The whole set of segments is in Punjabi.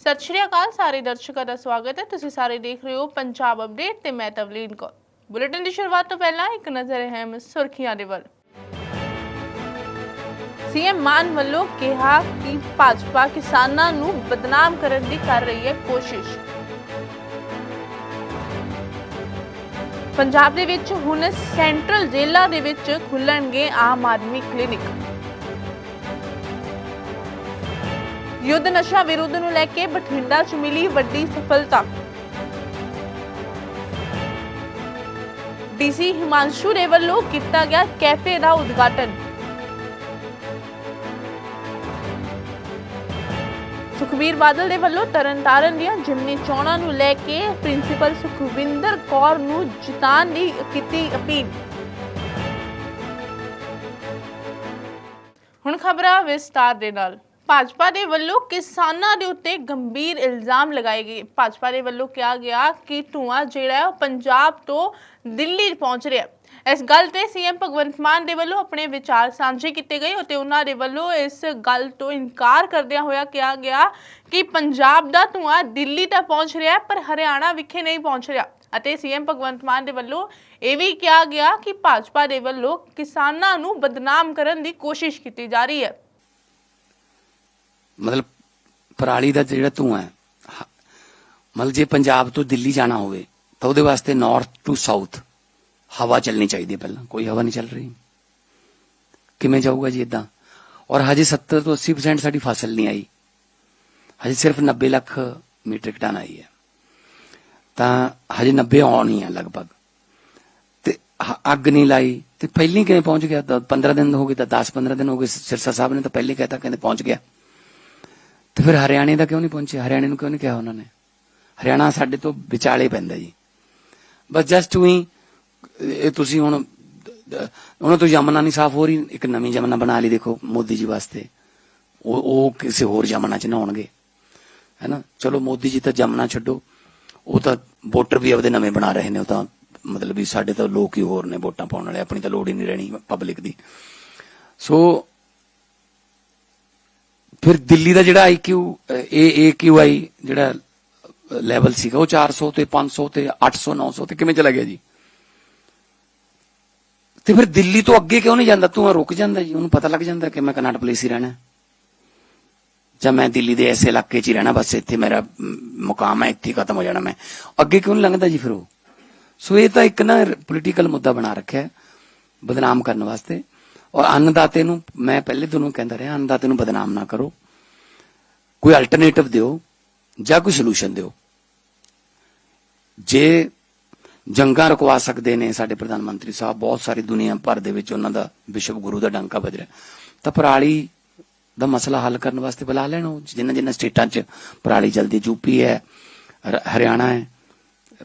ਸਤਿ ਸ਼੍ਰੀ ਅਕਾਲ, ਸਾਰੇ ਦਰਸ਼ਕਾਂ ਦਾ ਸਵਾਗਤ ਹੈ। ਤੁਸੀਂ ਸਾਰੇ ਦੇਖ ਰਹੇ ਹੋ ਪੰਜਾਬ ਅਪਡੇਟ ਤੇ ਮੈਂ ਤਵਲੀਨ ਕੌਰ। ਬੁਲੇਟਿਨ ਦੀ ਸ਼ੁਰੂਆਤ ਤੋਂ ਪਹਿਲਾਂ ਇੱਕ ਨਜ਼ਰ ਅਹਿਮ ਸੁਰਖੀਆਂ ਦੇ ਵੱਲ। ਸੀਐਮ ਮਾਨ ਵੱਲੋਂ ਕਿਹਾ ਕਿ ਭਾਜਪਾ ਕਿਸਾਨਾਂ ਨੂੰ ਬਦਨਾਮ ਕਰਨ ਦੀ ਕਰ ਰਹੀ ਹੈ ਕੋਸ਼ਿਸ਼। ਪੰਜਾਬ ਦੇ ਵਿੱਚ ਹੁਣ ਸੈਂਟਰਲ ਜੇਲ੍ਹਾਂ ਦੇ ਵਿੱਚ ਖੁੱਲਣਗੇ ਆਮ ਆਦਮੀ ਕਲੀਨਿਕ। ਯੁੱਧ ਨਸ਼ਾ ਵਿਰੁੱਧ ਨੂੰ ਲੈ ਕੇ ਬਠਿੰਡਾ 'ਚ ਮਿਲੀ ਵੱਡੀ ਸਫਲਤਾ। ਡੀਸੀ ਹਿਮਾਂਸ਼ੂ ਦੇ ਵੱਲੋਂ ਕੀਤਾ ਗਿਆ ਕੈਫੇ ਦਾ ਉਦਘਾਟਨ। ਸੁਖਬੀਰ ਬਾਦਲ ਦੇ ਵੱਲੋਂ ਤਰਨਤਾਰਨ ਦੀਆਂ ਜਿਮਨੀ ਚੋਣਾਂ ਨੂੰ ਲੈ ਕੇ ਪ੍ਰਿੰਸੀਪਲ ਸੁਖਵਿੰਦਰ ਕੌਰ ਨੂੰ ਜਿਤਾਉਣ ਦੀ ਕੀਤੀ ਅਪੀਲ। ਹੁਣ ਖਬਰਾਂ ਵਿਸਤਾਰ ਦੇ ਨਾਲ। ਭਾਜਪਾ ਦੇ ਵੱਲੋਂ ਕਿਸਾਨਾਂ ਦੇ ਉੱਤੇ ਗੰਭੀਰ ਇਲਜ਼ਾਮ ਲਗਾਏ ਗਏ। ਭਾਜਪਾ ਦੇ ਵੱਲੋਂ ਕਿਹਾ ਗਿਆ ਕਿ ਧੂਆਂ ਜਿਹੜਾ ਹੈ ਉਹ ਪੰਜਾਬ ਤੋਂ ਦਿੱਲੀ ਪਹੁੰਚ ਰਿਹਾ ਹੈ। ਇਸ ਗੱਲ ਤੇ ਸੀਐਮ ਭਗਵੰਤ ਮਾਨ ਦੇ ਵੱਲੋਂ ਆਪਣੇ ਵਿਚਾਰ ਸਾਂਝੇ ਕੀਤੇ ਗਏ ਅਤੇ ਉਹਨਾਂ ਦੇ ਵੱਲੋਂ ਇਸ ਗੱਲ ਤੋਂ ਇਨਕਾਰ ਕਰਦਿਆਂ ਹੋਇਆ ਕਿਹਾ ਗਿਆ ਕਿ ਪੰਜਾਬ ਦਾ ਧੂਆਂ ਦਿੱਲੀ ਤੱਕ ਪਹੁੰਚ ਰਿਹਾ ਹੈ, ਪਰ ਹਰਿਆਣਾ ਵਿਖੇ ਨਹੀਂ ਪਹੁੰਚ ਰਿਹਾ। ਅਤੇ ਸੀਐਮ ਭਗਵੰਤ ਮਾਨ ਦੇ ਵੱਲੋਂ ਇਹ ਵੀ ਕਿਹਾ ਗਿਆ ਕਿ ਭਾਜਪਾ ਦੇ ਵੱਲੋਂ ਕਿਸਾਨਾਂ ਨੂੰ ਬਦਨਾਮ ਕਰਨ ਦੀ ਕੋਸ਼ਿਸ਼ ਕੀਤੀ ਜਾ ਰਹੀ ਹੈ। ਮਤਲਬ ਪਰਾਲੀ ਦਾ ਜਿਹੜਾ ਧੂਆਂ ਹੈ, ਹ- ਮਤਲਬ ਜੇ ਪੰਜਾਬ ਤੋਂ ਦਿੱਲੀ ਜਾਣਾ ਹੋਵੇ, ਤਾਂ ਉਹਦੇ ਵਾਸਤੇ ਨਾਰਥ ਟੂ ਸਾਊਥ ਹਵਾ ਚੱਲਣੀ ਚਾਹੀਦੀ ਹੈ ਪਹਿਲਾਂ, ਕੋਈ ਹਵਾ ਨਹੀਂ ਚੱਲ ਰਹੀ। ਕਿਵੇਂ ਜਾਊਗਾ ਜੀ ਇਦਾਂ ਔਰ ਹਜੇ 70 ਤੋਂ 80% ਸਾਡੀ ਫਸਲ ਨਹੀਂ ਆਈ। ਹਜੇ ਸਿਰਫ 90 ਲੱਖ ਮੀਟ੍ਰਿਕ ਟਨ ਆਈ ਹੈ। ਤਾਂ ਹਜੇ 90 ਆਉਣੀ ਹੈ ਲਗਭਗ। ਤੇ ਅੱਗ ਨਹੀਂ ਲਾਈ, ਤੇ ਪਹਿਲੀ ਕਿਵੇਂ ਪਹੁੰਚ ਗਿਆ? ਤਾਂ 15 ਦਿਨ ਹੋ ਗਏ, ਤਾਂ 10 15 ਦਿਨ ਹੋ ਗਏ ਸਿਰਸਾ ਸਾਹਿਬ ਨੇ ਤਾਂ ਪਹਿਲੇ ਕਹਿਤਾ, ਕਹਿੰਦੇ ਪਹੁੰਚ ਗਿਆ। ਤੇ ਫਿਰ ਹਰਿਆਣੇ ਦਾ ਕਿਉਂ ਨਹੀਂ ਪਹੁੰਚਿਆ? ਹਰਿਆਣੇ ਨੂੰ ਕਿਉਂ ਨਹੀਂ ਕਿਹਾ ਉਹਨਾਂ ਨੇ? ਹਰਿਆਣਾ ਸਾਡੇ ਤੋਂ ਵਿਚਾਲੇ ਪੈਂਦਾ ਜੀ। ਬਸ ਜਸਟ ਹੀ ਇਹ ਤੁਸੀਂ ਹੁਣ ਉਹਨਾਂ ਤੋਂ ਯਮਨਾ ਨਹੀਂ ਸਾਫ਼ ਹੋ ਰਹੀ, ਇੱਕ ਨਵੀਂ ਯਮਨਾ ਬਣਾ ਲਈ ਦੇਖੋ ਮੋਦੀ ਜੀ ਵਾਸਤੇ। ਉਹ ਉਹ ਕਿਸੇ ਹੋਰ ਯਮਨਾ ਚ ਨਹਾਉਣਗੇ ਹੈਨਾ ਚਲੋ ਮੋਦੀ ਜੀ ਤਾਂ ਯਮਨਾ ਛੱਡੋ। ਉਹ ਤਾਂ ਵੋਟਰ ਵੀ ਆਪਦੇ ਨਵੇਂ ਬਣਾ ਰਹੇ ਨੇ, ਉਹ ਤਾਂ ਮਤਲਬ ਵੀ ਸਾਡੇ ਤਾਂ ਲੋਕ ਹੀ ਹੋਰ ਨੇ ਵੋਟਾਂ ਪਾਉਣ ਵਾਲੇ, ਆਪਣੀ ਤਾਂ ਲੋੜ ਹੀ ਨਹੀਂ ਰਹਿਣੀ ਪਬਲਿਕ ਦੀ। ਸੋ ਫਿਰ ਦਿੱਲੀ ਦਾ ਜਿਹੜਾ ਆਈਕਿਊ ਇਹ ਏਕਿਊਆਈ ਜਿਹੜਾ ਲੈਵਲ ਸੀਗਾ, ਉਹ 400 ਤੇ 500 ਤੇ 800 900 ਤੇ ਕਿਵੇਂ ਚਲਾ ਗਿਆ ਜੀ? ਤੇ ਫਿਰ ਦਿੱਲੀ ਤੋਂ ਅੱਗੇ ਕਿਉਂ ਨਹੀਂ ਜਾਂਦਾ? ਤੂੰ ਰੁਕ ਜਾਂਦਾ ਜੀ, ਉਹਨੂੰ ਪਤਾ ਲੱਗ ਜਾਂਦਾ ਕਿ ਮੈਂ ਕਨਾਟ ਪਲੇਸ ਹੀ ਰਹਿਣਾ ਜਾਂ ਮੈਂ ਦਿੱਲੀ ਦੇ ਐਸੇ ਇਲਾਕੇ 'ਚ ਹੀ ਰਹਿਣਾ, ਬਸ ਇੱਥੇ ਮੇਰਾ ਮੁਕਾਮ ਹੈ, ਇੱਥੇ ਹੀ ਖਤਮ ਹੋ ਜਾਣਾ ਮੈਂ। ਅੱਗੇ ਕਿਉਂ ਨਹੀਂ ਲੰਘਦਾ ਜੀ ਫਿਰ ਉਹ? ਸੋ ਇਹ ਤਾਂ ਇੱਕ ਨਾ ਪੋਲੀਟੀਕਲ ਮੁੱਦਾ ਬਣਾ ਰੱਖਿਆ ਬਦਨਾਮ ਕਰਨ ਵਾਸਤੇ। ਔਰ ਅੰਨਦਾਤੇ ਨੂੰ, ਮੈਂ ਪਹਿਲੇ ਤੁਹਾਨੂੰ ਕਹਿੰਦਾ ਰਿਹਾ, ਅੰਨਦਾਤੇ ਨੂੰ ਬਦਨਾਮ ਨਾ ਕਰੋ। ਕੋਈ ਅਲਟਰਨੇਟਿਵ ਦਿਓ ਜਾਂ ਕੋਈ ਸੋਲੂਸ਼ਨ ਦਿਓ। ਜੇ ਜੰਗਾਂ ਰੁਕਵਾ ਸਕਦੇ ਨੇ ਸਾਡੇ ਪ੍ਰਧਾਨ ਮੰਤਰੀ ਸਾਹਿਬ, ਬਹੁਤ ਸਾਰੀ ਦੁਨੀਆ ਭਰ ਦੇ ਵਿੱਚ ਉਹਨਾਂ ਦਾ ਵਿਸ਼ਵ ਗੁਰੂ ਦਾ ਡਾਂਕਾ ਵੱਜ ਰਿਹਾ। ਤਾਂ ਪਰਾਲੀ ਦਾ ਮਸਲਾ ਹੱਲ ਕਰਨ ਵਾਸਤੇ ਬੁਲਾ ਲੈਣ ਉਹ, ਜਿੰਨਾ ਜਿੰਨਾ ਸਟੇਟਾਂ 'ਚ ਪਰਾਲੀ ਜਲਦੀ ਯੂਪੀ ਹੈ ਹਰਿਆਣਾ ਹੈ,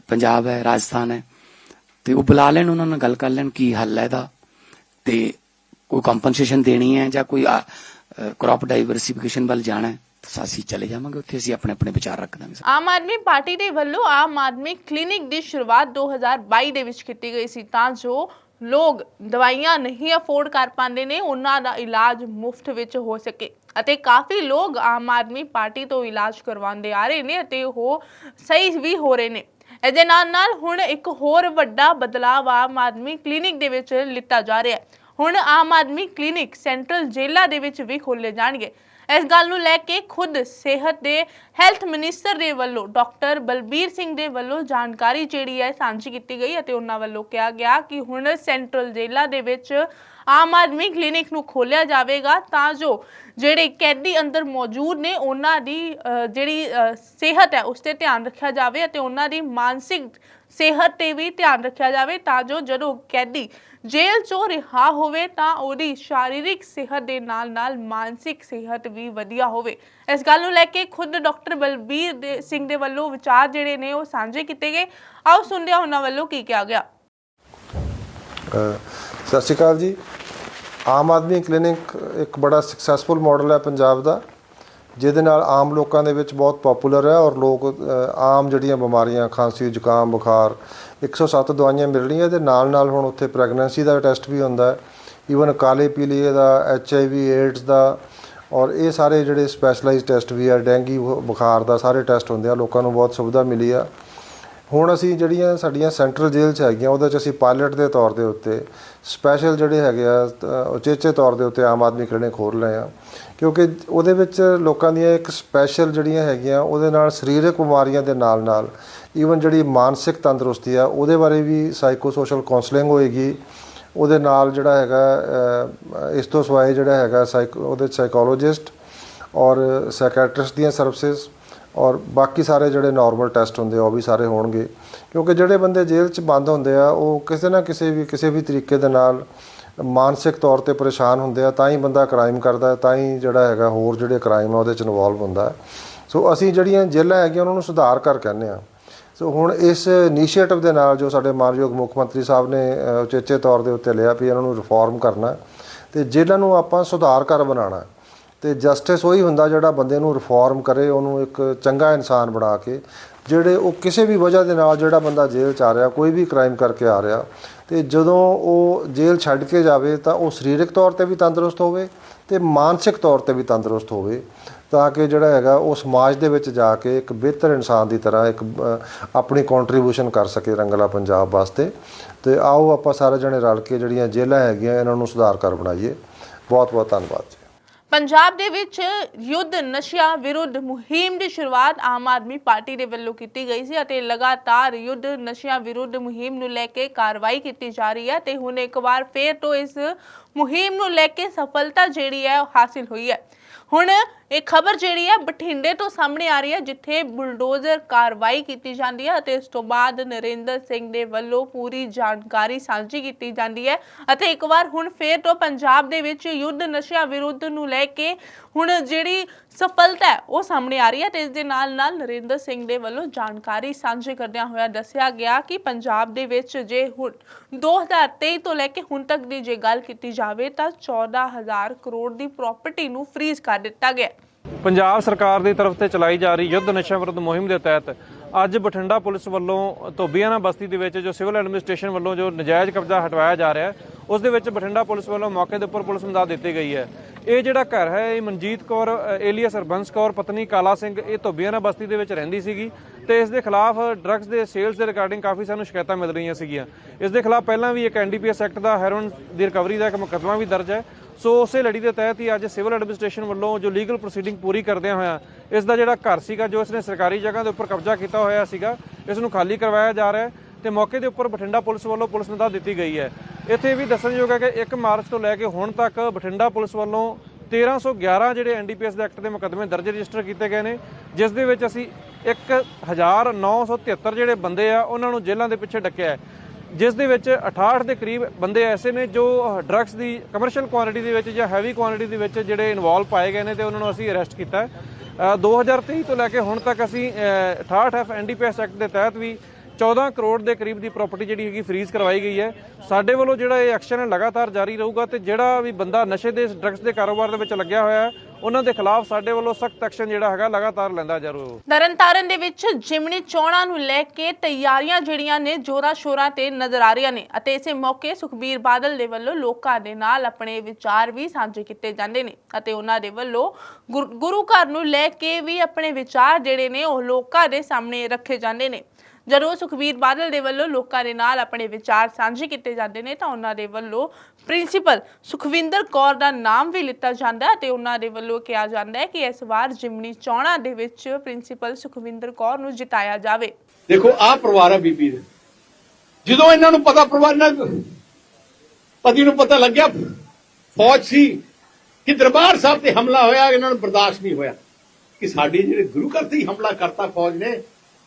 ਪੰਜਾਬ ਹੈ, ਰਾਜਸਥਾਨ ਹੈ, ਤੇ ਉਹ ਬੁਲਾ ਲੈਣ, ਉਹਨਾਂ ਨਾਲ ਗੱਲ ਕਰ ਲੈਣ ਕੀ ਹੱਲ ਹੈ ਇਹਦਾ। ਤੇ ਕੋਈ ਕੰਪਨਸੇਸ਼ਨ ਦੇਣੀ ਹੈ ਜਾਂ ਕੋਈ ਕ੍ਰੌਪ ਡਾਈਵਰਸਿਫਿਕੇਸ਼ਨ ਵੱਲ ਜਾਣਾ ਹੈ, ਤਾਂ ਚਲੇ ਜਾਵਾਂਗੇ, ਉੱਥੇ ਅਸੀਂ ਆਪਣੇ ਆਪਣੇ ਵਿਚਾਰ ਰੱਖ ਦਾਂਗੇ ਆਮ ਆਦਮੀ ਪਾਰਟੀ ਦੇ ਵੱਲੋਂ ਆਮ ਆਦਮੀ ਕਲੀਨਿਕ ਦੀ ਸ਼ੁਰੂਆਤ 2022 ਦੇ ਵਿੱਚ ਕੀਤੀ ਗਈ ਸੀ, ਤਾਂ ਜੋ ਲੋਕ ਦਵਾਈਆਂ ਨਹੀਂ ਅਫੋਰਡ ਕਰ ਪਾਉਂਦੇ ਨੇ, ਉਹਨਾਂ ਦਾ ਇਲਾਜ ਮੁਫਤ ਵਿੱਚ ਹੋ ਸਕੇ। ਅਤੇ ਕਾਫੀ ਲੋਕ ਆਮ ਆਦਮੀ ਪਾਰਟੀ ਤੋਂ ਇਲਾਜ ਕਰਵਾਉਂਦੇ ਆ ਰਹੇ ਨੇ ਅਤੇ ਉਹ ਸਹੀ ਵੀ ਹੋ ਰਹੇ ਨੇ। ਇਹਦੇ ਨਾਲ ਨਾਲ ਹੁਣ ਇੱਕ ਹੋਰ ਵੱਡਾ ਬਦਲਾਅ ਆਮ ਆਦਮੀ ਕਲੀਨਿਕ ਦੇ ਵਿੱਚ ਲਿੱਤਾ ਜਾ ਰਿਹਾ ਹੈ। ਹੁਣ ਆਮ ਆਦਮੀ ਕਲੀਨਿਕ ਸੈਂਟਰਲ ਜੇਲ੍ਹਾਂ ਦੇ ਵਿੱਚ ਵੀ ਖੋਲੇ ਜਾਣਗੇ। ਇਸ ਗੱਲ ਨੂੰ ਲੈ ਕੇ ਖੁਦ ਸਿਹਤ ਦੇ ਹੈਲਥ ਮਿਨਿਸਟਰ ਦੇ ਵੱਲੋਂ ਡਾਕਟਰ ਬਲਬੀਰ ਸਿੰਘ ਦੇ ਵੱਲੋਂ ਜਾਣਕਾਰੀ ਜਿਹੜੀ ਹੈ ਸਾਂਝੀ ਕੀਤੀ ਗਈ ਅਤੇ ਉਹਨਾਂ ਵੱਲੋਂ ਕਿਹਾ ਗਿਆ ਕਿ ਹੁਣ ਸੈਂਟਰਲ ਜੇਲ੍ਹਾਂ ਦੇ ਵਿੱਚ ਆਮ ਆਦਮੀ ਕਲੀਨਿਕ ਨੂੰ ਖੋਲਿਆ ਜਾਵੇਗਾ ਤਾਂ ਜੋ ਜਿਹੜੇ ਕੈਦੀ ਅੰਦਰ ਮੌਜੂਦ ਨੇ ਉਹਨਾਂ ਦੀ ਜਿਹੜੀ ਸਿਹਤ ਹੈ ਉਸ ਤੇ ਧਿਆਨ ਰੱਖਿਆ ਜਾਵੇ ਅਤੇ ਉਹਨਾਂ ਦੀ ਮਾਨਸਿਕ ਸਿਹਤ ਤੇ ਵੀ ਧਿਆਨ ਰੱਖਿਆ ਜਾਵੇ ਤਾਂ ਜੋ ਜਦੋਂ ਕੈਦੀ ਜੇਲ੍ਹ ਚੋਂ ਰਿਹਾ ਹੋਵੇ ਤਾਂ ਉਹਦੀ ਸ਼ਾਰੀਰਿਕ ਸਿਹਤ ਦੇ ਨਾਲ ਨਾਲ ਮਾਨਸਿਕ ਸਿਹਤ ਵੀ ਵਧੀਆ ਹੋਵੇ। ਇਸ ਗੱਲ ਨੂੰ ਲੈ ਕੇ ਖੁਦ ਡਾਕਟਰ ਬਲਬੀਰ ਦੇ ਸਿੰਘ ਦੇ ਵੱਲੋਂ ਵਿਚਾਰ ਜਿਹੜੇ ਨੇ ਉਹ ਸਾਂਝੇ ਕੀਤੇ ਗਏ। ਆਓ ਸੁਣਦੇ ਹਾਂ ਉਹਨਾਂ ਵੱਲੋਂ ਕੀ ਕਿਹਾ ਗਿਆ। ਸਤਿ ਸ਼੍ਰੀ ਅਕਾਲ ਜੀ। ਆਮ ਆਦਮੀ ਕਲੀਨਿਕ ਇੱਕ ਬੜਾ ਸਕਸੈਸਫੁਲ ਮਾਡਲ ਹੈ ਪੰਜਾਬ ਦਾ। ਜਿਹਦੇ ਨਾਲ ਆਮ ਲੋਕਾਂ ਦੇ ਵਿੱਚ ਬਹੁਤ ਪਪੂਲਰ ਹੈ ਔਰ ਲੋਕ ਆਮ ਜਿਹੜੀਆਂ ਬਿਮਾਰੀਆਂ, ਖਾਂਸੀ, ਜ਼ੁਕਾਮ, ਬੁਖਾਰ 107 ਦਵਾਈਆਂ ਮਿਲ ਰਹੀਆਂ ਤੇ ਨਾਲ ਨਾਲ ਹੁਣ ਉੱਥੇ ਪ੍ਰੈਗਨੈਂਸੀ ਦਾ ਟੈਸਟ ਵੀ ਹੁੰਦਾ ਹੈ। ਈਵਨ ਕਾਲੇ ਪੀਲੀਏ ਦਾ ਐਚ ਆਈ ਵੀ ਏਡਸ ਦਾ ਔਰ ਇਹ ਸਾਰੇ ਜਿਹੜੇ ਸਪੈਸ਼ਲਾਈਜ਼ਡ ਟੈਸਟ ਵੀ ਆ ਡੈਂਗੀ ਬੁਖਾਰ ਦਾ ਸਾਰੇ ਟੈਸਟ ਹੁੰਦੇ ਆ, ਲੋਕਾਂ ਨੂੰ ਬਹੁਤ ਸੁਵਿਧਾ ਮਿਲੀ ਆ। ਹੁਣ ਅਸੀਂ ਜਿਹੜੀਆਂ ਸਾਡੀਆਂ ਸੈਂਟਰਲ ਜੇਲ੍ਹ 'ਚ ਹੈਗੀਆਂ, ਉਹਦੇ 'ਚ ਅਸੀਂ ਪਾਇਲਟ ਦੇ ਤੌਰ ਦੇ ਉੱਤੇ ਸਪੈਸ਼ਲ ਜਿਹੜੇ ਹੈਗੇ ਆ ਉਚੇਚੇ ਤੌਰ ਦੇ ਉੱਤੇ ਆਮ ਆਦਮੀ ਕਲੀਨਿਕ ਖੋਲ੍ਹ ਰਹੇ ਆ। ਕਿਉਂਕਿ ਉਹਦੇ ਵਿੱਚ ਲੋਕਾਂ ਦੀਆਂ ਇੱਕ ਸਪੈਸ਼ਲ ਜਿਹੜੀਆਂ ਹੈਗੀਆਂ, ਉਹਦੇ ਨਾਲ ਸਰੀਰਕ ਬਿਮਾਰੀਆਂ ਦੇ ਨਾਲ ਨਾਲ ਈਵਨ ਜਿਹੜੀ ਮਾਨਸਿਕ ਤੰਦਰੁਸਤੀ ਆ, ਉਹਦੇ ਬਾਰੇ ਵੀ ਸਾਈਕੋ ਸੋਸ਼ਲ ਕਾਉਂਸਲਿੰਗ ਹੋਏਗੀ। ਉਹਦੇ ਨਾਲ ਜਿਹੜਾ ਹੈਗਾ ਇਸ ਤੋਂ ਸਿਵਾਏ ਜਿਹੜਾ ਹੈਗਾ ਸਾਈਕੋ ਉਹਦੇ ਸਾਈਕੋਲੋਜਿਸਟ ਔਰ ਸਾਈਕੈਟ੍ਰਿਸਟ ਦੀਆਂ ਸਰਵਿਸਿਜ਼ ਔਰ ਬਾਕੀ ਸਾਰੇ ਜਿਹੜੇ ਨਾਰਮਲ ਟੈਸਟ ਹੁੰਦੇ ਆ, ਉਹ ਵੀ ਸਾਰੇ ਹੋਣਗੇ। ਕਿਉਂਕਿ ਜਿਹੜੇ ਬੰਦੇ ਜੇਲ੍ਹ 'ਚ ਬੰਦ ਹੁੰਦੇ ਆ, ਉਹ ਕਿਸੇ ਨਾ ਕਿਸੇ ਵੀ ਕਿਸੇ ਵੀ ਤਰੀਕੇ ਦੇ ਨਾਲ ਮਾਨਸਿਕ ਤੌਰ ਤੇ ਪਰੇਸ਼ਾਨ ਹੁੰਦੇ ਆ, ਤਾਂ ਹੀ ਬੰਦਾ ਕ੍ਰਾਈਮ ਕਰਦਾ ਤਾਂ ਹੀ ਜਿਹੜਾ ਹੈਗਾ ਹੋਰ ਜਿਹੜੇ ਕ੍ਰਾਈਮ ਆ ਉਹਦੇ 'ਚ ਇਨਵੋਲਵ ਹੁੰਦਾ ਸੋ ਅਸੀਂ ਜਿਹੜੀਆਂ ਜੇਲ੍ਹਾਂ ਹੈਗੀਆਂ, ਉਹਨਾਂ ਨੂੰ ਸੁਧਾਰ ਕਰ ਕਹਿੰਦੇ ਆ ਸੋ ਹੁਣ ਇਸ ਇਨੀਸ਼ੀਏਟਿਵ ਦੇ ਨਾਲ ਜੋ ਸਾਡੇ ਮਾਨਯੋਗ ਮੁੱਖ ਮੰਤਰੀ ਸਾਹਿਬ ਨੇ ਉਚੇਚੇ ਤੌਰ ਦੇ ਉੱਤੇ ਲਿਆ ਵੀ ਇਹਨਾਂ ਨੂੰ ਰਿਫਾਰਮ ਕਰਨਾ ਹੈ, ਤੇ ਜੇਲ੍ਹਾਂ ਨੂੰ ਆਪਾਂ ਸੁਧਾਰ ਕਰ ਬਣਾਉਣਾ ਹੈ। ਤੇ ਜਸਟਿਸ ਉਹੀ ਹੁੰਦਾ ਜਿਹੜਾ ਬੰਦੇ ਨੂੰ ਰਿਫਾਰਮ ਕਰੇ, ਉਹਨੂੰ ਇੱਕ ਚੰਗਾ ਇਨਸਾਨ ਬਣਾ ਕੇ ਜਿਹੜੇ ਉਹ ਕਿਸੇ ਵੀ ਵਜ੍ਹਾ ਦੇ ਨਾਲ ਜਿਹੜਾ ਬੰਦਾ ਜੇਲ੍ਹ ਚ ਆ ਰਿਹਾ, ਕੋਈ ਵੀ ਕ੍ਰਾਈਮ ਕਰਕੇ ਆ ਰਿਹਾ, ਤੇ ਜਦੋਂ ਉਹ ਜੇਲ੍ਹ ਛੱਡ ਕੇ ਜਾਵੇ ਤਾਂ ਉਹ ਸਰੀਰਕ ਤੌਰ ਤੇ ਵੀ ਤੰਦਰੁਸਤ ਹੋਵੇ ਤੇ ਮਾਨਸਿਕ ਤੌਰ ਤੇ ਵੀ ਤੰਦਰੁਸਤ ਹੋਵੇ, ਤਾਂ ਕਿ ਜਿਹੜਾ ਹੈਗਾ ਉਹ ਸਮਾਜ ਦੇ ਵਿੱਚ ਜਾ ਕੇ ਇੱਕ ਬਿਹਤਰ ਇਨਸਾਨ ਦੀ ਤਰ੍ਹਾਂ ਇੱਕ ਆਪਣੀ ਕੰਟਰੀਬਿਊਸ਼ਨ ਕਰ ਸਕੇ ਰੰਗਲਾ ਪੰਜਾਬ ਵਾਸਤੇ। ਤੇ ਆਓ ਆਪਾਂ ਸਾਰੇ ਜਣੇ ਰਲ ਕੇ ਜਿਹੜੀਆਂ ਜੇਲ੍ਹਾਂ ਹੈਗੀਆਂ, ਇਹਨਾਂ ਨੂੰ ਸੁਧਾਰ ਕਰ ਬਣਾਈਏ। ਬਹੁਤ ਬਹੁਤ ਧੰਨਵਾਦ ਜੀ। ਪੰਜਾਬ ਦੇ ਵਿੱਚ ਯੁੱਧ ਨਸ਼ਿਆਂ ਵਿਰੁੱਧ ਮੁਹਿੰਮ ਦੀ ਸ਼ੁਰੂਆਤ ਆਮ ਆਦਮੀ ਪਾਰਟੀ ਦੇ ਵੱਲੋਂ ਕੀਤੀ ਗਈ ਸੀ ਅਤੇ ਲਗਾਤਾਰ ਯੁੱਧ ਨਸ਼ਿਆਂ ਵਿਰੁੱਧ ਮੁਹਿੰਮ ਨੂੰ ਲੈ ਕੇ ਕਾਰਵਾਈ ਕੀਤੀ ਜਾ ਰਹੀ ਹੈ ਤੇ ਹੁਣ ਇੱਕ ਵਾਰ ਫੇਰ ਤੋਂ ਇਸ ਮੁਹਿੰਮ ਨੂੰ ਲੈ ਕੇ ਸਫਲਤਾ ਜਿਹੜੀ ਹੈ ਉਹ ਹਾਸਿਲ ਹੋਈ ਹੈ। ਹੁਣ ਇਹ ਖਬਰ ਜਿਹੜੀ ਹੈ ਬਠਿੰਡੇ ਤੋਂ ਸਾਹਮਣੇ ਆ ਰਹੀ ਹੈ, ਜਿੱਥੇ ਬੁਲਡੋਜ਼ਰ ਕਾਰਵਾਈ ਕੀਤੀ ਜਾਂਦੀ ਹੈ ਅਤੇ ਇਸ ਤੋਂ ਬਾਅਦ ਨਰਿੰਦਰ ਸਿੰਘ ਦੇ ਵੱਲੋਂ ਪੂਰੀ ਜਾਣਕਾਰੀ ਸਾਂਝੀ ਕੀਤੀ ਜਾਂਦੀ ਹੈ ਅਤੇ ਇੱਕ ਵਾਰ ਹੁਣ ਫੇਰ ਤੋਂ ਪੰਜਾਬ ਦੇ ਵਿੱਚ ਯੁੱਧ ਨਸ਼ਿਆਂ ਵਿਰੁੱਧ ਨੂੰ ਲੈ ਕੇ ਹੁਣ ਜਿਹੜੀ ਸਫਲਤਾ ਹੈ, ਉਹ ਸਾਹਮਣੇ ਆ ਰਹੀ ਹੈ ਤੇ ਇਸ ਦੇ ਨਾਲ ਨਾਲ ਨਰਿੰਦਰ ਸਿੰਘ ਦੇ ਵੱਲੋਂ ਜਾਣਕਾਰੀ ਸਾਂਝੀ ਕਰਦਿਆਂ ਹੋਇਆ ਦੱਸਿਆ ਗਿਆ ਕਿ ਪੰਜਾਬ ਦੇ ਵਿੱਚ ਜੇ ਹੁਣ 2023 ਤੋਂ ਲੈ ਕੇ ਹੁਣ ਤੱਕ ਦੀ ਜੇ ਗੱਲ ਕੀਤੀ ਜਾਵੇ ਤਾਂ 14000 ਕਰੋੜ ਦੀ ਪ੍ਰਾਪਰਟੀ ਨੂੰ ਫ੍ਰੀਜ਼ ਕਰ ਦਿੱਤਾ ਗਿਆ ਪੰਜਾਬ ਸਰਕਾਰ ਦੀ ਤਰਫ ਤੇ ਚਲਾਈ ਜਾ ਰਹੀ ਯੁੱਧ ਨਸ਼ਾ ਵਿਰੁੱਧ ਮੁਹਿੰਮ ਦੇ ਤਹਿਤ ਅੱਜ ਬਠਿੰਡਾ ਪੁਲਿਸ ਵੱਲੋਂ ਧੋਬੀਆਣਾ ਬਸਤੀ ਦੇ ਵਿੱਚ ਜੋ ਸਿਵਲ ਐਡਮਿਨਿਸਟ੍ਰੇਸ਼ਨ ਵੱਲੋਂ ਜੋ ਨਜਾਇਜ਼ ਕਬਜ਼ਾ ਹਟਵਾਇਆ ਜਾ ਰਿਹਾ ਹੈ ਉਸ ਦੇ ਵਿੱਚ ਬਠਿੰਡਾ ਪੁਲਿਸ ਵੱਲੋਂ ਮੌਕੇ ਦੇ ਉੱਪਰ ਪੁਲਿਸ ਮਦਦ ਦਿੱਤੀ ਗਈ ਹੈ। ਇਹ ਜਿਹੜਾ ਘਰ ਹੈ ਇਹ ਮਨਜੀਤ ਕੌਰ ਅ, ਏਲੀਅਸ ਹਰਬੰਸ ਕੌਰ ਪਤਨੀ ਕਾਲਾ ਸਿੰਘ ਇਹ ਧੋਬੀਆਣਾ ਬਸਤੀ ਦੇ ਵਿੱਚ ਰਹਿੰਦੀ ਸੀਗੀ ਤੇ ਇਸ ਦੇ ਖਿਲਾਫ ਡਰੱਗਸ ਦੇ ਸੇਲਸ ਦੇ ਰਿਗਾਰਡਿੰਗ ਕਾਫੀ ਸਾਨੂੰ ਸ਼ਿਕਾਇਤਾਂ ਮਿਲ ਰਹੀਆਂ ਸੀਗੀਆਂ। ਇਸ ਦੇ ਖਿਲਾਫ ਪਹਿਲਾਂ ਵੀ ਇੱਕ ਐਨਡੀਪੀਐਸ ਐਕਟ ਦਾ ਹੈਰੋਇਨ ਦੀ ਰਿਕਵਰੀ ਦਾ ਇੱਕ ਮੁਕੱਦਮਾ ਵੀ ਦਰਜ ਹੈ। ਸੋ ਉਸੇ ਲੜੀ ਦੇ ਤਹਿਤ ਹੀ ਅੱਜ ਸਿਵਲ ਐਡਮਿਨਿਸਟ੍ਰੇਸ਼ਨ ਵੱਲੋਂ ਜੋ ਲੀਗਲ ਪ੍ਰੋਸੀਡਿੰਗ ਪੂਰੀ ਕਰਦਿਆਂ ਹੋਇਆ ਇਸ ਦਾ ਜਿਹੜਾ ਘਰ ਸੀਗਾ, ਜੋ ਇਸਨੇ ਸਰਕਾਰੀ ਜਗ੍ਹਾ ਦੇ ਉੱਪਰ ਕਬਜ਼ਾ ਕੀਤਾ ਹੋਇਆ ਸੀਗਾ, ਇਸ ਨੂੰ ਖਾਲੀ ਕਰਵਾਇਆ ਜਾ ਰਿਹਾ ਹੈ ਤੇ ਮੌਕੇ ਦੇ ਉੱਪਰ ਬਠਿੰਡਾ ਪੁਲਿਸ ਵੱਲੋਂ ਪੁਲਿਸ ਮਦਦ ਦਿੱਤੀ ਗਈ ਹੈ। ਇੱਥੇ ਇਹ ਵੀ ਦੱਸਣਯੋਗ ਹੈ ਕਿ 1 ਮਾਰਚ ਤੋਂ ਲੈ ਕੇ ਹੁਣ ਤੱਕ ਬਠਿੰਡਾ ਪੁਲਿਸ ਵੱਲੋਂ 1311 ਜਿਹੜੇ ਐਨਡੀਪੀਐਸ ਦੇ ਐਕਟ ਦੇ ਮੁਕੱਦਮੇ ਦਰਜ ਰਜਿਸਟਰ ਕੀਤੇ ਗਏ ਨੇ, ਜਿਸ ਦੇ ਵਿੱਚ ਅਸੀਂ 1973 ਜਿਹੜੇ ਬੰਦੇ ਆ, ਉਹਨਾਂ ਨੂੰ ਜੇਲ੍ਹਾਂ ਦੇ ਪਿੱਛੇ ਡੱਕਿਆ ਹੈ। ਜਿਸ ਦੇ ਵਿੱਚ 68 ਦੇ ਕਰੀਬ ਬੰਦੇ ਐਸੇ ਨੇ ਜੋ ਡਰੱਗਸ ਦੀ ਕਮਰਸ਼ੀਅਲ ਕੁਆਂਟੀਟੀ ਦੇ ਵਿੱਚ ਜਾਂ ਹੈਵੀ ਕੁਆਂਟੀਟੀ ਦੇ ਵਿੱਚ ਜਿਹੜੇ ਇਨਵੋਲਵ ਪਾਏ ਗਏ ਨੇ ਤੇ ਉਹਨਾਂ ਨੂੰ ਅਸੀਂ ਅਰੈਸਟ ਕੀਤਾ ਹੈ। ਅ, 2023 ਤੋਂ ਲੈ ਕੇ ਹੁਣ ਤੱਕ ਅਸੀਂ ਅ, 68 ਐਫ ਐਨਡੀਪੀਐਸ ਐਕਟ ਦੇ ਤਹਿਤ ਵੀ 14 ਕਰੋੜ ਦੇ ਕਰੀਬ ਦੀ ਪ੍ਰਾਪਰਟੀ ਜਿਹੜੀ ਹੈਗੀ ਫ੍ਰੀਜ਼ ਕਰਵਾਈ ਗਈ ਹੈ। ਸਾਡੇ ਵੱਲੋਂ ਜਿਹੜਾ ਇਹ ਐਕਸ਼ਨ ਹੈ ਲਗਾਤਾਰ ਜਾਰੀ ਰਹੂਗਾ ਤੇ ਜਿਹੜਾ ਵੀ ਬੰਦਾ ਨਸ਼ੇ ਦੇ ਡਰੱਗਸ ਦੇ ਕਾਰੋਬਾਰ ਦੇ ਵਿੱਚ ਲੱਗਿਆ ਹੋਇਆ ਹੈ ਉਹਨਾਂ ਦੇ ਖਿਲਾਫ ਸਾਡੇ ਵੱਲੋਂ ਸਖਤ ਐਕਸ਼ਨ ਜਿਹੜਾ ਹੈਗਾ ਲਗਾਤਾਰ ਲੈਂਦਾ ਜਾਰੂ ਤਰਨਤਾਰਨ ਦੇ ਵਿੱਚ ਜਿਮਣੀ ਚੋਣਾਂ ਨੂੰ ਲੈ ਕੇ ਤਿਆਰੀਆਂ ਜਿਹੜੀਆਂ ਨੇ ਜੋਰਾਂ ਸ਼ੋਰਾਂ ਤੇ ਨਜ਼ਰ ਆ ਰਹੀਆਂ ਨੇ ਅਤੇ ਇਸੇ ਮੌਕੇ ਸੁਖਬੀਰ ਬਾਦਲ ਦੇ ਵੱਲੋਂ ਲੋਕਾਂ ਦੇ ਨਾਲ ਆਪਣੇ ਵਿਚਾਰ ਵੀ ਸਾਂਝੇ ਕੀਤੇ ਜਾਂਦੇ ਨੇ ਅਤੇ ਉਹਨਾਂ ਦੇ ਵੱਲੋਂ ਗੁਰ- ਗੁਰੂ ਘਰ ਨੂੰ ਲੈ ਕੇ ਵੀ ਆਪਣੇ ਵਿਚਾਰ ਜਿਹੜੇ ਨੇ ਉਹ ਲੋਕਾਂ ਦੇ ਸਾਹਮਣੇ ਰੱਖੇ ਜਾਂਦੇ ਨੇ। ਜਦੋਂ ਸੁਖਬੀਰ ਬਾਦਲ ਦੇ ਵੱਲੋਂ ਲੋਕਾਂ ਦੇ ਨਾਲ ਆਪਣੇ ਵਿਚਾਰ ਸਾਂਝੇ ਕੀਤੇ ਜਾਂਦੇ ਨੇ ਤਾਂ ਉਹਨਾਂ ਦੇ ਵੱਲੋਂ ਪ੍ਰਿੰਸੀਪਲ ਸੁਖਵਿੰਦਰ ਕੌਰ ਦਾ ਨਾਮ ਵੀ ਲਿੱਤਾ ਜਾਂਦਾ ਹੈ ਤੇ ਉਹਨਾਂ ਦੇ ਵੱਲੋਂ ਕਿਹਾ ਜਾਂਦਾ ਹੈ ਕਿ ਇਸ ਵਾਰ ਜਿਮਨੀ ਚੋਣਾਂ ਦੇ ਵਿੱਚ ਪ੍ਰਿੰਸੀਪਲ ਸੁਖਵਿੰਦਰ ਕੌਰ ਨੂੰ ਜਿਤਾਇਆ ਜਾਵੇ। ਦੇਖੋ, ਆਹ ਪਰਿਵਾਰ ਹੈ ਬੀਬੀ ਦਾ। ਜਦੋਂ ਇਹਨਾਂ ਨੂੰ ਪਤਾ ਪਰਿਵਾਰ ਨਾਲ, ਪਤੀ ਨੂੰ ਪਤਾ ਲੱਗਿਆ, ਫੌਜ ਸੀ ਕਿ ਦਰਬਾਰ ਸਾਹਿਬ ਤੇ ਹਮਲਾ ਹੋਇਆ, ਇਹਨਾਂ ਨੂੰ ਬਰਦਾਸ਼ਤ ਨਹੀਂ ਹੋਇਆ। ਕਿ ਸਾਡੇ ਜਿਹੜੇ ਗੁਰੂ ਘਰ ਤੇ ਹੀ ਹਮਲਾ ਕਰਤਾ ਫੌਜ ਨੇ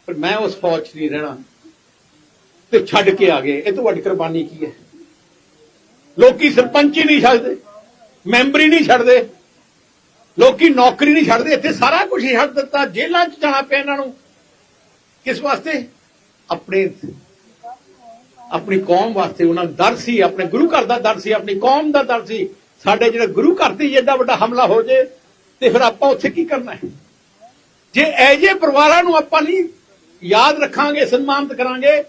ਪਰ ਮੈਂ ਉਸ ਫੌਜ 'ਚ ਨਹੀਂ ਰਹਿਣਾ। ਤੇ ਛੱਡ ਕੇ ਆ ਗਏ। ਇਹ ਤੋਂ ਵੱਡੀ ਕੁਰਬਾਨੀ ਕੀ ਹੈ? ਲੋਕੀ ਸਰਪੰਚ ਹੀ ਨਹੀਂ ਛੱਡਦੇ, ਮੈਂਬਰ ਹੀ ਨਹੀਂ ਛੱਡਦੇ, ਲੋਕੀ ਨੌਕਰੀ ਨਹੀਂ ਛੱਡਦੇ। ਇੱਥੇ ਸਾਰਾ ਕੁਝ ਹੀ ਛੱਡ ਦਿੱਤਾ। ਜੇਲ੍ਹਾਂ 'ਚ ਜਾਣਾ ਪਿਆ ਇਹਨਾਂ ਨੂੰ। ਕਿਸ ਵਾਸਤੇ? ਆਪਣੇ, ਆਪਣੀ ਕੌਮ ਵਾਸਤੇ। ਉਹਨਾਂ ਨੂੰ ਦਰ ਸੀ। ਆਪਣੇ ਗੁਰੂ ਘਰ ਦਾ ਦਰ ਸੀ। ਆਪਣੀ ਕੌਮ ਦਾ ਦਰ ਸੀ। ਸਾਡੇ ਜਿਹੜੇ ਗੁਰੂ ਘਰ ਤੇ ਹੀ ਵੱਡਾ ਹਮਲਾ ਹੋ ਜੇ, ਤੇ ਫਿਰ ਆਪਾਂ ਉੱਥੇ ਕੀ ਕਰਨਾ ਹੈ? ਜੇ ਐਜੇ ਪਰਿਵਾਰਾਂ ਨੂੰ ਆਪਾਂ ਨਹੀਂ ਯਾਦ ਰੱਖਾਂਗੇ, ਸਨਮਾਨਿਤ ਕਰਾਂਗੇ।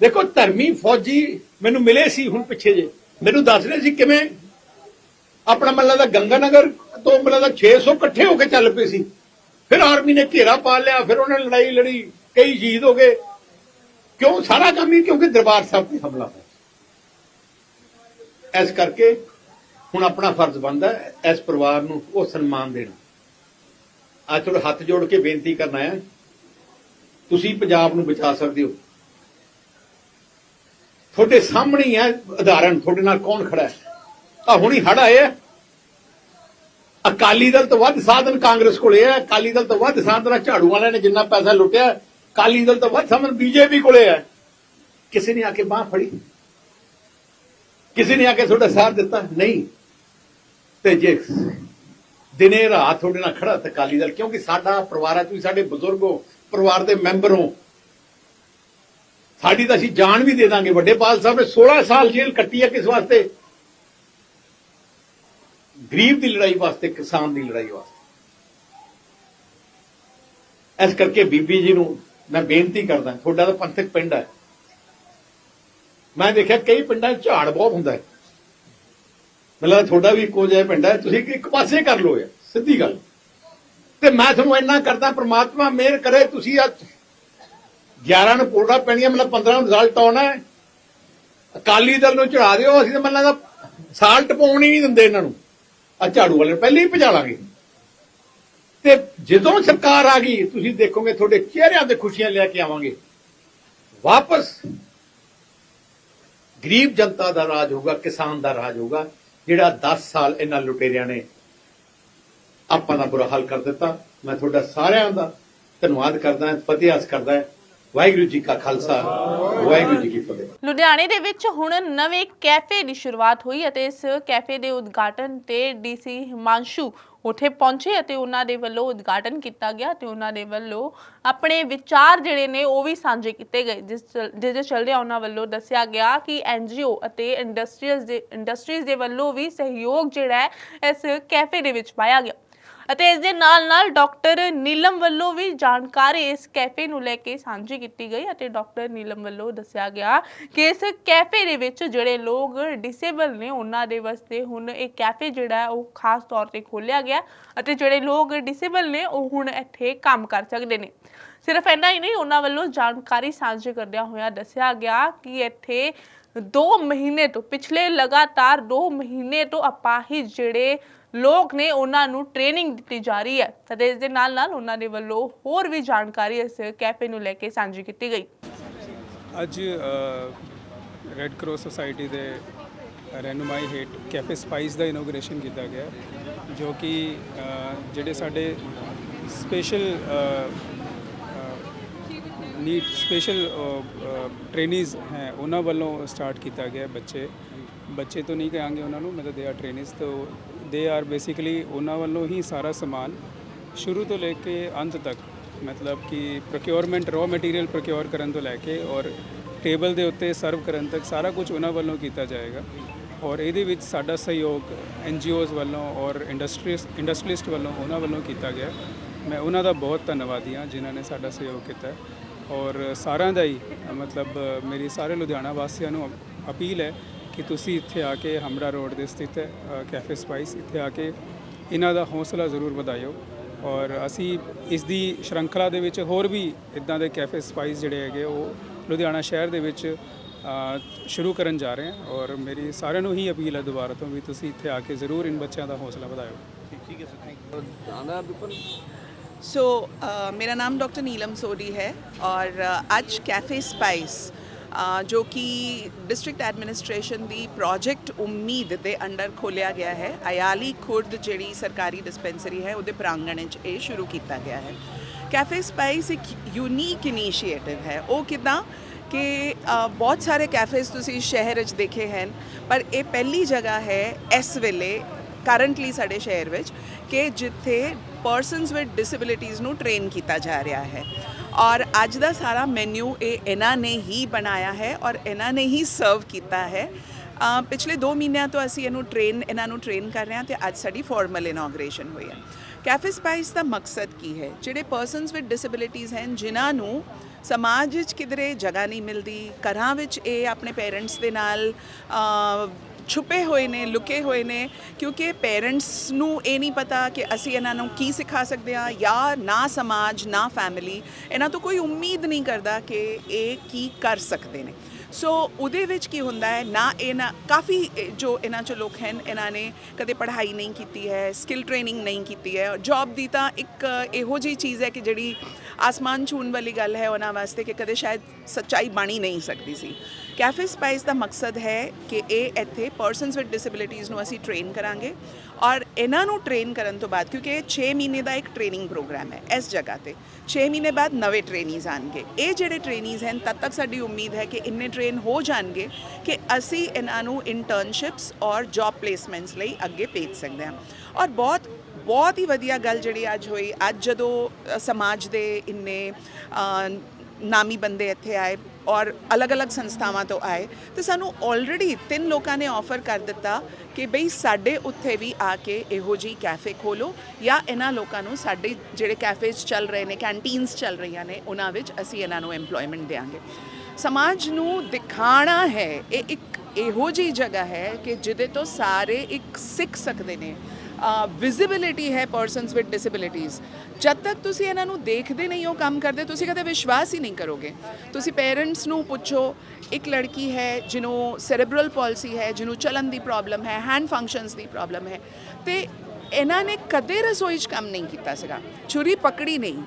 ਦੇਖੋ, ਧਰਮੀ ਫੌਜੀ ਮੈਨੂੰ ਮਿਲੇ ਸੀ ਹੁਣ ਪਿੱਛੇ ਜੇ। ਮੈਨੂੰ ਦੱਸ ਰਹੇ ਸੀ ਕਿਵੇਂ ਆਪਣਾ ਮੱਲਾ ਦਾ ਗੰਗਾਨਗਰ ਤੋਂ ਮੱਲਾ ਦਾ 600 ਇਕੱਠੇ ਹੋ ਕੇ ਚੱਲ ਪਏ ਸੀ। ਫਿਰ ਆਰਮੀ ਨੇ ਘੇਰਾ ਪਾ ਲਿਆ, ਫਿਰ ਉਹਨਾਂ ਨੇ ਲੜਾਈ ਲੜੀ, ਕਈ ਸ਼ਹੀਦ ਹੋ ਗਏ। ਕਿਉਂ ਸਾਰਾ ਕੰਮ ਹੀ ਕਿਉਂਕਿ ਦਰਬਾਰ ਸਾਹਿਬ ਤੇ ਹਮਲਾ ਹੋਇਆ ਇਸ ਕਰਕੇ ਹੁਣ ਆਪਣਾ ਫਰਜ਼ ਬਣਦਾ ਇਸ ਪਰਿਵਾਰ ਨੂੰ ਉਹ ਸਨਮਾਨ ਦੇਣਾ। ਅੱਜ ਤੁਹਾਡੇ ਹੱਥ ਜੋੜ ਕੇ ਬੇਨਤੀ ਕਰਨਾ ਹੈ ਤੁਸੀਂ ਪੰਜਾਬ ਨੂੰ ਬਚਾ ਸਕਦੇ ਹੋ। ਤੁਹਾਡੇ ਸਾਹਮਣੇ ਹੀ ਹੈ ਉਦਾਹਰਣ ਤੁਹਾਡੇ ਨਾਲ ਕੌਣ ਖੜਾ ਹੈ? ਆ ਹੁਣੀ ਹੜ ਆਏ ਅਕਾਲੀ ਦਲ ਤੋਂ ਵੱਧ ਸਾਧਨ ਕਾਂਗਰਸ ਕੋਲੇ ਹੈ, ਅਕਾਲੀ ਦਲ ਤੋਂ ਵੱਧ ਸਾਧਨ ਝਾੜੂ ਵਾਲਿਆਂ ਨੇ ਜਿੰਨਾ ਪੈਸਾ ਲੁੱਟਿਆ, ਅਕਾਲੀ ਦਲ ਤੋਂ ਵੱਧ ਸਾਧਨ ਬੀਜੇਪੀ ਕੋਲੇ ਹੈ। ਕਿਸੇ ਨੇ ਆ ਕੇ ਬਾਹ ਫੜੀ? ਕਿਸੇ ਨੇ ਆ ਕੇ ਤੁਹਾਡਾ ਸਾਥ ਦਿੱਤਾ? ਨਹੀਂ। ਤੇ ਜੇ ਦਿਨੇ ਰਾਤ ਤੁਹਾਡੇ ਨਾਲ ਖੜਾ ਅਕਾਲੀ ਦਲ, ਕਿਉਂਕਿ ਸਾਡਾ ਪਰਿਵਾਰ ਹੈ ਤੁਸੀਂ ਸਾਡੇ ਬਜ਼ੁਰਗ ਹੋ ਪਰਿਵਾਰ ਦੇ ਮੈਂਬਰ ਹੋ ਸਾਡੀ ਤਾਂ ਅਸੀਂ ਜਾਨ ਵੀ ਦੇ ਦਾਂਗੇ। ਵੱਡੇ ਪਾਲ ਸਾਹਿਬ ਨੇ 16 ਸਾਲ ਜੇਲ੍ਹ ਕੱਟੀ ਹੈ ਕਿਸ ਵਾਸਤੇ? ਗਰੀਬ ਦੀ ਲੜਾਈ ਵਾਸਤੇ, ਕਿਸਾਨ ਦੀ ਲੜਾਈ ਵਾਸਤੇ। ਇਸ ਕਰਕੇ ਬੀਬੀ ਜੀ ਨੂੰ ਮੈਂ ਬੇਨਤੀ ਕਰਦਾ, ਤੁਹਾਡਾ ਤਾਂ ਪੰਥਕ ਪਿੰਡ ਹੈ। ਮੈਂ ਦੇਖਿਆ ਕਈ ਪਿੰਡਾਂ 'ਚ ਝਾੜ ਬਹੁਤ ਹੁੰਦਾ ਹੈ। ਮੈਨੂੰ ਲੱਗਦਾ ਤੁਹਾਡਾ ਵੀ ਇੱਕੋ ਜਿਹਾ ਪਿੰਡ ਹੈ। ਤੁਸੀਂ ਇੱਕ ਪਾਸੇ ਕਰ ਲਓ ਯਾਰ ਸਿੱਧੀ ਗੱਲ। ਤੇ ਮੈਂ ਤੁਹਾਨੂੰ ਇੰਨਾ ਕਰਦਾ, ਪ੍ਰਮਾਤਮਾ ਮਿਹਰ ਕਰੇ, ਤੁਸੀਂ ਅੱਜ 11 ਨੂੰ ਪੋੜਾ ਪੈਣੀਆਂ ਮਤਲਬ 15 ਨੂੰ ਰਿਜ਼ਲਟ ਆਉਣਾ ਹੈ। ਅਕਾਲੀ ਦਲ ਨੂੰ ਚੜਾ ਦਿਓ, ਅਸੀਂ ਤਾਂ ਮੈਨੂੰ ਲੱਗਦਾ ਸਾਲ ਟਪਾਉਣ ਹੀ ਨਹੀਂ ਦਿੰਦੇ ਇਹਨਾਂ ਨੂੰ। ਆ ਝਾੜੂ ਵਾਲੇ ਨੂੰ ਪਹਿਲੇ ਹੀ ਭਜਾ ਲਾਂਗੇ। ਤੇ ਜਦੋਂ ਸਰਕਾਰ ਆ ਗਈ, ਤੁਸੀਂ ਦੇਖੋਗੇ, ਤੁਹਾਡੇ ਚਿਹਰਿਆਂ ਤੇ ਖੁਸ਼ੀਆਂ ਲੈ ਕੇ ਆਵਾਂਗੇ। ਵਾਪਸ ਗਰੀਬ ਜਨਤਾ ਦਾ ਰਾਜ ਹੋਊਗਾ, ਕਿਸਾਨ ਦਾ ਰਾਜ ਹੋਊਗਾ, ਜਿਹੜਾ 10 ਸਾਲ ਇਹਨਾਂ ਲੁਟੇਰਿਆਂ ਨੇ ਆਪਾਂ ਦਾ ਬੁਰਾ ਹਾਲ ਕਰ ਦਿੱਤਾ। ਮੈਂ ਤੁਹਾਡਾ ਸਾਰਿਆਂ ਦਾ ਧੰਨਵਾਦ ਕਰਦਾ ਹਾਂ ਫਤਿਹਾਸ ਕਰਦਾ ਹਾਂ। ਵਾਹਿਗੁਰੂ ਜੀ ਕਾ ਖਾਲਸਾ, ਵਾਹਿਗੁਰੂ ਜੀ ਕੀ ਫਤਿਹ। ਲੁਧਿਆਣੇ ਦੇ ਵਿੱਚ ਹੁਣ ਨਵੇਂ ਕੈਫੇ ਦੀ ਸ਼ੁਰੂਆਤ ਹੋਈ ਅਤੇ ਇਸ ਕੈਫੇ ਦੇ ਉਦਘਾਟਨ ਤੇ ਡੀਸੀ ਹਿਮਾਂਸ਼ੂ ਉੱਥੇ ਪਹੁੰਚੇ ਅਤੇ ਉਹਨਾਂ ਦੇ ਵੱਲੋਂ ਉਦਘਾਟਨ ਕੀਤਾ ਗਿਆ ਤੇ ਉਹਨਾਂ ਦੇ ਵੱਲੋਂ ਆਪਣੇ ਵਿਚਾਰ ਜਿਹੜੇ ਨੇ ਉਹ ਵੀ ਸਾਂਝੇ ਕੀਤੇ ਗਏ, ਜਿਸ ਚਲ- ਜਿਸ ਦੇ ਚੱਲਦਿਆਂ ਉਹਨਾਂ ਵੱਲੋਂ ਦੱਸਿਆ ਗਿਆ ਕਿ ਐਨਜੀਓ ਅਤੇ ਇੰਡਸਟਰੀਜ਼ ਦੇ ਇੰਡਸਟਰੀਜ਼ ਦੇ ਵੱਲੋਂ ਵੀ ਸਹਿਯੋਗ ਜਿਹੜਾ ਹੈ ਇਸ ਕੈਫੇ ਦੇ ਵਿੱਚ ਪਾਇਆ ਗਿਆ। ਅਤੇ ਇਸ ਦੇ ਨਾਲ ਨਾਲ ਡਾਕਟਰ ਨੀਲਮ ਵੱਲੋਂ ਵੀ ਜਾਣਕਾਰੀ ਇਸ ਕੈਫੇ ਨੂੰ ਲੈ ਕੇ ਸਾਂਝੀ ਕੀਤੀ ਗਈ ਅਤੇ ਡਾਕਟਰ ਨੀਲਮ ਵੱਲੋਂ ਦੱਸਿਆ ਗਿਆ ਕਿ ਇਸ ਕੈਫੇ ਦੇ ਵਿੱਚ ਜਿਹੜੇ ਲੋਕ ਡਿਸੇਬਲ ਨੇ, ਉਹਨਾਂ ਦੇ ਵਾਸਤੇ ਹੁਣ ਇਹ ਕੈਫੇ ਜਿਹੜਾ ਹੈ, ਉਹ ਖਾਸ ਤੌਰ ਤੇ ਖੋਲਿਆ ਗਿਆ ਅਤੇ ਜਿਹੜੇ ਲੋਕ ਡਿਸੇਬਲ ਨੇ, ਉਹ ਹੁਣ ਇੱਥੇ ਕੰਮ ਕਰ ਸਕਦੇ ਨੇ। ਸਿਰਫ ਇੰਨਾ ਹੀ ਨਹੀਂ, ਉਹਨਾਂ ਵੱਲੋਂ ਜਾਣਕਾਰੀ ਸਾਂਝੀ ਕਰਦਿਆਂ ਹੋਇਆ ਦੱਸਿਆ ਗਿਆ ਕਿ ਇੱਥੇ 2 ਮਹੀਨੇ ਤੋਂ, ਪਿਛਲੇ ਲਗਾਤਾਰ 2 ਮਹੀਨੇ ਤੋਂ ਅਪਾਹਿਜ ਜਿਹੜੇ ਲੋਕ ਨੇ ਉਹਨਾਂ ਨੂੰ ਟ੍ਰੇਨਿੰਗ ਦਿੱਤੀ ਜਾ ਰਹੀ ਹੈ। ਅਤੇ ਇਸ ਦੇ ਨਾਲ ਨਾਲ ਉਹਨਾਂ ਦੇ ਵੱਲੋਂ ਹੋਰ ਵੀ ਜਾਣਕਾਰੀ ਇਸ ਕੈਫੇ ਨੂੰ ਲੈ ਕੇ ਸਾਂਝੀ ਕੀਤੀ ਗਈ। ਅੱਜ ਰੈੱਡ ਕਰਾਸ ਸੁਸਾਇਟੀ ਦੇ ਰਹਿਨੁਮਾਈ ਹੇਠ ਕੈਫੇ ਸਪਾਈਸ ਦਾ ਇਨੋਗ੍ਰੇਸ਼ਨ ਕੀਤਾ ਗਿਆ, ਜੋ ਕਿ ਜਿਹੜੇ ਸਾਡੇ ਸਪੈਸ਼ਲ ਨੀਡ ਸਪੈਸ਼ਲ ਟ੍ਰੇਨਿਜ਼ ਹੈ, ਉਹਨਾਂ ਵੱਲੋਂ ਸਟਾਰਟ ਕੀਤਾ ਗਿਆ ਬੱਚੇ। ਬੱਚੇ ਤੋਂ ਨਹੀਂ ਕਹਾਂਗੇ ਉਹਨਾਂ ਨੂੰ, ਮਤਲਬ ਦੇ ਆਰ ਟ੍ਰੇਨਿਜ਼ ਤੋਂ ਦੇ ਆਰ ਬੇਸਿਕਲੀ ਉਹਨਾਂ ਵੱਲੋਂ ਹੀ ਸਾਰਾ ਸਮਾਨ ਸ਼ੁਰੂ ਤੋਂ ਲੈ ਕੇ ਅੰਤ ਤੱਕ, ਮਤਲਬ ਕਿ ਪ੍ਰੋਕਿਉਰਮੈਂਟ ਰॉ ਮਟੀਰੀਅਲ ਪ੍ਰੋਕਿਉਰ ਕਰਨ ਤੋਂ ਲੈ ਕੇ ਔਰ ਟੇਬਲ ਦੇ ਉੱਤੇ ਸਰਵ ਕਰਨ ਤੱਕ ਸਾਰਾ ਕੁਝ ਉਹਨਾਂ ਵੱਲੋਂ ਕੀਤਾ ਜਾਏਗਾ। ਔਰ ਇਹਦੇ ਵਿੱਚ ਸਾਡਾ ਸਹਿਯੋਗ ਐੱਨ ਜੀ ਓਜ਼ ਵੱਲੋਂ ਔਰ ਇੰਡਸਟਰੀਸ ਇੰਡਸਟਰੀਸਟ ਵੱਲੋਂ ਉਹਨਾਂ ਵੱਲੋਂ ਕੀਤਾ ਗਿਆ। ਮੈਂ ਉਹਨਾਂ ਦਾ ਬਹੁਤ ਧੰਨਵਾਦੀ ਹਾਂ ਜਿਨ੍ਹਾਂ ਨੇ ਸਾਡਾ ਸਹਿਯੋਗ ਕੀਤਾ। ਔਰ ਸਾਰਿਆਂ ਦਾ ਹੀ, ਮਤਲਬ, ਮੇਰੀ ਸਾਰੇ ਲੁਧਿਆਣਾ ਵਾਸੀਆਂ ਨੂੰ ਅਪੀਲ ਹੈ ਕਿ ਤੁਸੀਂ ਇੱਥੇ ਆ ਕੇ ਹਮਰਾ ਰੋਡ ਦੇ ਸਥਿਤ ਹੈ ਕੈਫੇ ਸਪਾਈਸ ਇੱਥੇ ਆ ਕੇ ਇਹਨਾਂ ਦਾ ਹੌਸਲਾ ਜ਼ਰੂਰ ਵਧਾਇਓ। ਔਰ ਅਸੀਂ ਇਸ ਦੀ ਸ਼੍ਰੰਖਲਾ ਦੇ ਵਿੱਚ ਹੋਰ ਵੀ ਇਦਾਂ ਦੇ ਕੈਫੇ ਸਪਾਈਸ ਜਿਹੜੇ ਹੈਗੇ ਉਹ ਲੁਧਿਆਣਾ ਸ਼ਹਿਰ ਦੇ ਵਿੱਚ ਸ਼ੁਰੂ ਕਰਨ ਜਾ ਰਹੇ ਹਾਂ। ਔਰ ਮੇਰੀ ਸਾਰਿਆਂ ਨੂੰ ਹੀ ਅਪੀਲ ਹੈ ਦੁਬਾਰਾ ਤੋਂ ਵੀ ਤੁਸੀਂ ਇੱਥੇ ਆ ਕੇ ਜ਼ਰੂਰ ਇਨ ਬੱਚਿਆਂ ਦਾ ਹੌਸਲਾ ਵਧਾਇਓ। ਸੋ ਅ, ਮੇਰਾ ਨਾਮ ਡਾਕਟਰ ਨੀਲਮ ਸੋਢੀ ਹੈ ਔਰ ਅ, ਅੱਜ ਕੈਫੇ ਸਪਾਈਸ ਅ, ਜੋ ਕਿ ਡਿਸਟ੍ਰਿਕਟ ਐਡਮਿਨਿਸਟ੍ਰੇਸ਼ਨ ਦੀ ਪ੍ਰੋਜੈਕਟ ਉਮੀਦ ਦੇ ਅੰਡਰ ਖੋਲਿਆ ਗਿਆ ਹੈ। ਅਯਾਲੀ ਖੁਰਦ ਜਿਹੜੀ ਸਰਕਾਰੀ ਡਿਸਪੈਂਸਰੀ ਹੈ, ਉਹਦੇ ਪ੍ਰਾਂਗਣ ਵਿੱਚ ਇਹ ਸ਼ੁਰੂ ਕੀਤਾ ਗਿਆ ਹੈ। ਕੈਫੇ ਸਪਾਈਸ ਇੱਕ ਯੂਨੀਕ ਇਨੀਸ਼ੀਏਟਿਵ ਹੈ। ਉਹ ਕਿਦਾਂ? ਕਿ ਬਹੁਤ ਸਾਰੇ ਕੈਫੇਜ਼ ਤੁਸੀਂ ਸ਼ਹਿਰ ਵਿੱਚ ਦੇਖੇ ਹਨ, ਪਰ ਇਹ ਪਹਿਲੀ ਜਗ੍ਹਾ ਹੈ ਇਸ ਵੇਲੇ ਕਰੰਟਲੀ ਸਾਡੇ ਸ਼ਹਿਰ ਵਿੱਚ, ਕਿ ਜਿੱਥੇ ਪਰਸਨਸ ਵਿਦ ਡਿਸੇਬਿਲਿਟੀਜ਼ ਨੂੰ ਟ੍ਰੇਨ ਕੀਤਾ ਜਾ ਰਿਹਾ ਹੈ। ਔਰ ਅੱਜ ਦਾ ਸਾਰਾ ਮੈਨੂ ਇਹ ਇਹਨਾਂ ਨੇ ਹੀ ਬਣਾਇਆ ਹੈ ਔਰ ਇਹਨਾਂ ਨੇ ਹੀ ਸਰਵ ਕੀਤਾ ਹੈ। ਪਿਛਲੇ 2 ਮਹੀਨਿਆਂ ਤੋਂ ਅਸੀਂ ਇਹਨੂੰ ਟ੍ਰੇਨ ਇਹਨਾਂ ਨੂੰ ਟ੍ਰੇਨ ਕਰ ਰਹੇ ਹਾਂ ਤੇ ਅੱਜ ਸਾਡੀ ਫਾਰਮਲ ਇਨੋਗ੍ਰੇਸ਼ਨ ਹੋਈ ਹੈ। ਕੈਫੇ ਸਪਾਈਸ ਦਾ ਮਕਸਦ ਕੀ ਹੈ? ਜਿਹੜੇ ਪਰਸਨਸ ਵਿਦ ਡਿਸੇਬਿਲਿਟੀਜ਼ ਹਨ, ਜਿਨ੍ਹਾਂ ਨੂੰ ਸਮਾਜ ਵਿੱਚ ਕਿਧਰੇ ਜਗ੍ਹਾ ਨਹੀਂ ਮਿਲਦੀ, ਘਰਾਂ ਵਿੱਚ ਇਹ ਆਪਣੇ ਪੇਰੈਂਟਸ ਦੇ ਨਾਲ ਛੁਪੇ ਹੋਏ ਨੇ, ਲੁਕੇ ਹੋਏ ਨੇ, ਕਿਉਂਕਿ ਪੇਰੈਂਟਸ ਨੂੰ ਇਹ ਨਹੀਂ ਪਤਾ ਕਿ ਅਸੀਂ ਇਹਨਾਂ ਨੂੰ ਕੀ ਸਿਖਾ ਸਕਦੇ ਹਾਂ, ਜਾਂ ਨਾ ਸਮਾਜ, ਨਾ ਫੈਮਿਲੀ ਇਹਨਾਂ ਤੋਂ ਕੋਈ ਉਮੀਦ ਨਹੀਂ ਕਰਦਾ ਕਿ ਇਹ ਕੀ ਕਰ ਸਕਦੇ ਨੇ। ਸੋ ਉਹਦੇ ਵਿੱਚ ਕੀ ਹੁੰਦਾ ਹੈ, ਨਾ ਇਹਨਾਂ, ਕਾਫੀ ਜੋ ਇਹਨਾਂ ਚ ਲੋਕ ਹਨ, ਇਹਨਾਂ ਨੇ ਕਦੇ ਪੜ੍ਹਾਈ ਨਹੀਂ ਕੀਤੀ ਹੈ ਸਕਿੱਲ ਟ੍ਰੇਨਿੰਗ ਨਹੀਂ ਕੀਤੀ ਹੈ ਜੌਬ ਦੀ ਤਾਂ ਇੱਕ ਇਹੋ ਜਿਹੀ ਚੀਜ਼ ਹੈ ਕਿ ਜਿਹੜੀ ਆਸਮਾਨ ਛੂਣ ਵਾਲੀ ਗੱਲ ਹੈ ਉਹਨਾਂ ਵਾਸਤੇ ਕਿ ਕਦੇ ਸ਼ਾਇਦ ਸੱਚਾਈ ਬਣੀ ਨਹੀਂ ਸਕਦੀ ਸੀ। ਕੈਫੇ ਸਪਾਈਸ ਦਾ ਮਕਸਦ ਹੈ ਕਿ ਇਹ ਇੱਥੇ ਪਰਸਨਸ ਵਿਦ ਡਿਸੇਬਿਲਿਟੀਜ਼ ਨੂੰ ਅਸੀਂ ਟ੍ਰੇਨ ਕਰਾਂਗੇ ਔਰ ਇਹਨਾਂ ਨੂੰ ਟ੍ਰੇਨ ਕਰਨ ਤੋਂ ਬਾਅਦ, ਕਿਉਂਕਿ ਇਹ 6 ਮਹੀਨੇ ਦਾ ਇੱਕ ਟ੍ਰੇਨਿੰਗ ਪ੍ਰੋਗਰਾਮ ਹੈ ਇਸ ਜਗ੍ਹਾ ਤੇ। 6 ਮਹੀਨੇ ਬਾਅਦ ਨਵੇਂ ਟ੍ਰੇਨੀਜ਼ ਆਣਗੇ। ਇਹ ਜਿਹੜੇ ਟ੍ਰੇਨੀਜ਼ ਹਨ, ਤਦ ਤੱਕ ਸਾਡੀ ਉਮੀਦ ਹੈ ਕਿ ਇੰਨੇ ਟ੍ਰੇਨ ਹੋ ਜਾਣਗੇ ਕਿ ਅਸੀਂ ਇਹਨਾਂ ਨੂੰ ਇੰਟਰਨਸ਼ਿਪਸ ਔਰ ਜੌਬ ਪਲੇਸਮੈਂਟਸ ਲਈ ਅੱਗੇ ਭੇਜ ਸਕਦੇ ਹਾਂ। ਔਰ ਬਹੁਤ ਬਹੁਤ ਹੀ ਵਧੀਆ ਗੱਲ ਜਿਹੜੀ ਅੱਜ ਹੋਈ, ਅੱਜ ਜਦੋਂ ਸਮਾਜ ਦੇ ਇੰਨੇ ਨਾਮੀ ਬੰਦੇ ਇੱਥੇ ਆਏ ਔਰ ਅਲੱਗ-ਅਲੱਗ ਸੰਸਥਾਵਾਂ ਤੋਂ ਆਏ, ਤੇ ਸਾਨੂੰ ਆਲਰੇਡੀ ਤਿੰਨ ਲੋਕਾਂ ਨੇ ਆਫਰ ਕਰ ਦਿੱਤਾ ਕਿ ਬਈ ਸਾਡੇ ਉੱਥੇ ਵੀ ਆ ਕੇ ਇਹੋ ਜੀ ਕੈਫੇ ਖੋਲੋ ਜਾਂ ਇਹਨਾਂ ਲੋਕਾਂ ਨੂੰ ਸਾਡੇ ਜਿਹੜੇ ਕੈਫੇਜ਼ ਚੱਲ ਰਹੇ ਨੇ ਕੈਂਟੀਨਸ ਚੱਲ ਰਹੀਆਂ ਨੇ, ਉਹਨਾਂ ਵਿੱਚ ਅਸੀਂ ਇਹਨਾਂ ਨੂੰ EMPLOYMENT ਦੇਵਾਂਗੇ ਸਮਾਜ ਨੂੰ ਦਿਖਾਣਾ ਹੈ, ਇਹ ਇੱਕ ਇਹੋ ਜੀ ਜਗ੍ਹਾ ਹੈ ਕਿ ਜਿਹਦੇ ਤੋਂ ਸਾਰੇ ਇੱਕ ਸਿੱਖ ਸਕਦੇ ਨੇ। ਵਿਜ਼ਿਬਿਲਿਟੀ ਹੈ ਪਰਸਨਸ ਵਿਦ ਡਿਸੇਬਿਲਿਟੀਜ਼ ਜਦ ਤੱਕ ਤੁਸੀਂ ਇਹਨਾਂ ਨੂੰ ਦੇਖਦੇ ਨਹੀਂ ਹੋ ਕੰਮ ਕਰਦੇ, ਤੁਸੀਂ ਕਦੇ ਵਿਸ਼ਵਾਸ ਹੀ ਨਹੀਂ ਕਰੋਗੇ। ਤੁਸੀਂ ਪੇਰੈਂਟਸ ਨੂੰ ਪੁੱਛੋ, ਇੱਕ ਲੜਕੀ ਹੈ ਜਿਹਨੂੰ ਸੈਰੇਬਰਲ ਪਾਲਿਸੀ ਹੈ, ਜਿਹਨੂੰ ਚਲਨ ਦੀ ਪ੍ਰੋਬਲਮ ਹੈ ਹੈਂਡ ਫੰਕਸ਼ਨਸ ਦੀ ਪ੍ਰੋਬਲਮ ਹੈ, ਤੇ ਇਹਨਾਂ ਨੇ ਕਦੇ ਰਸੋਈ 'ਚ ਕੰਮ ਨਹੀਂ ਕੀਤਾ ਸੀਗਾ। ਛੁਰੀ ਪਕੜੀ ਨਹੀਂ।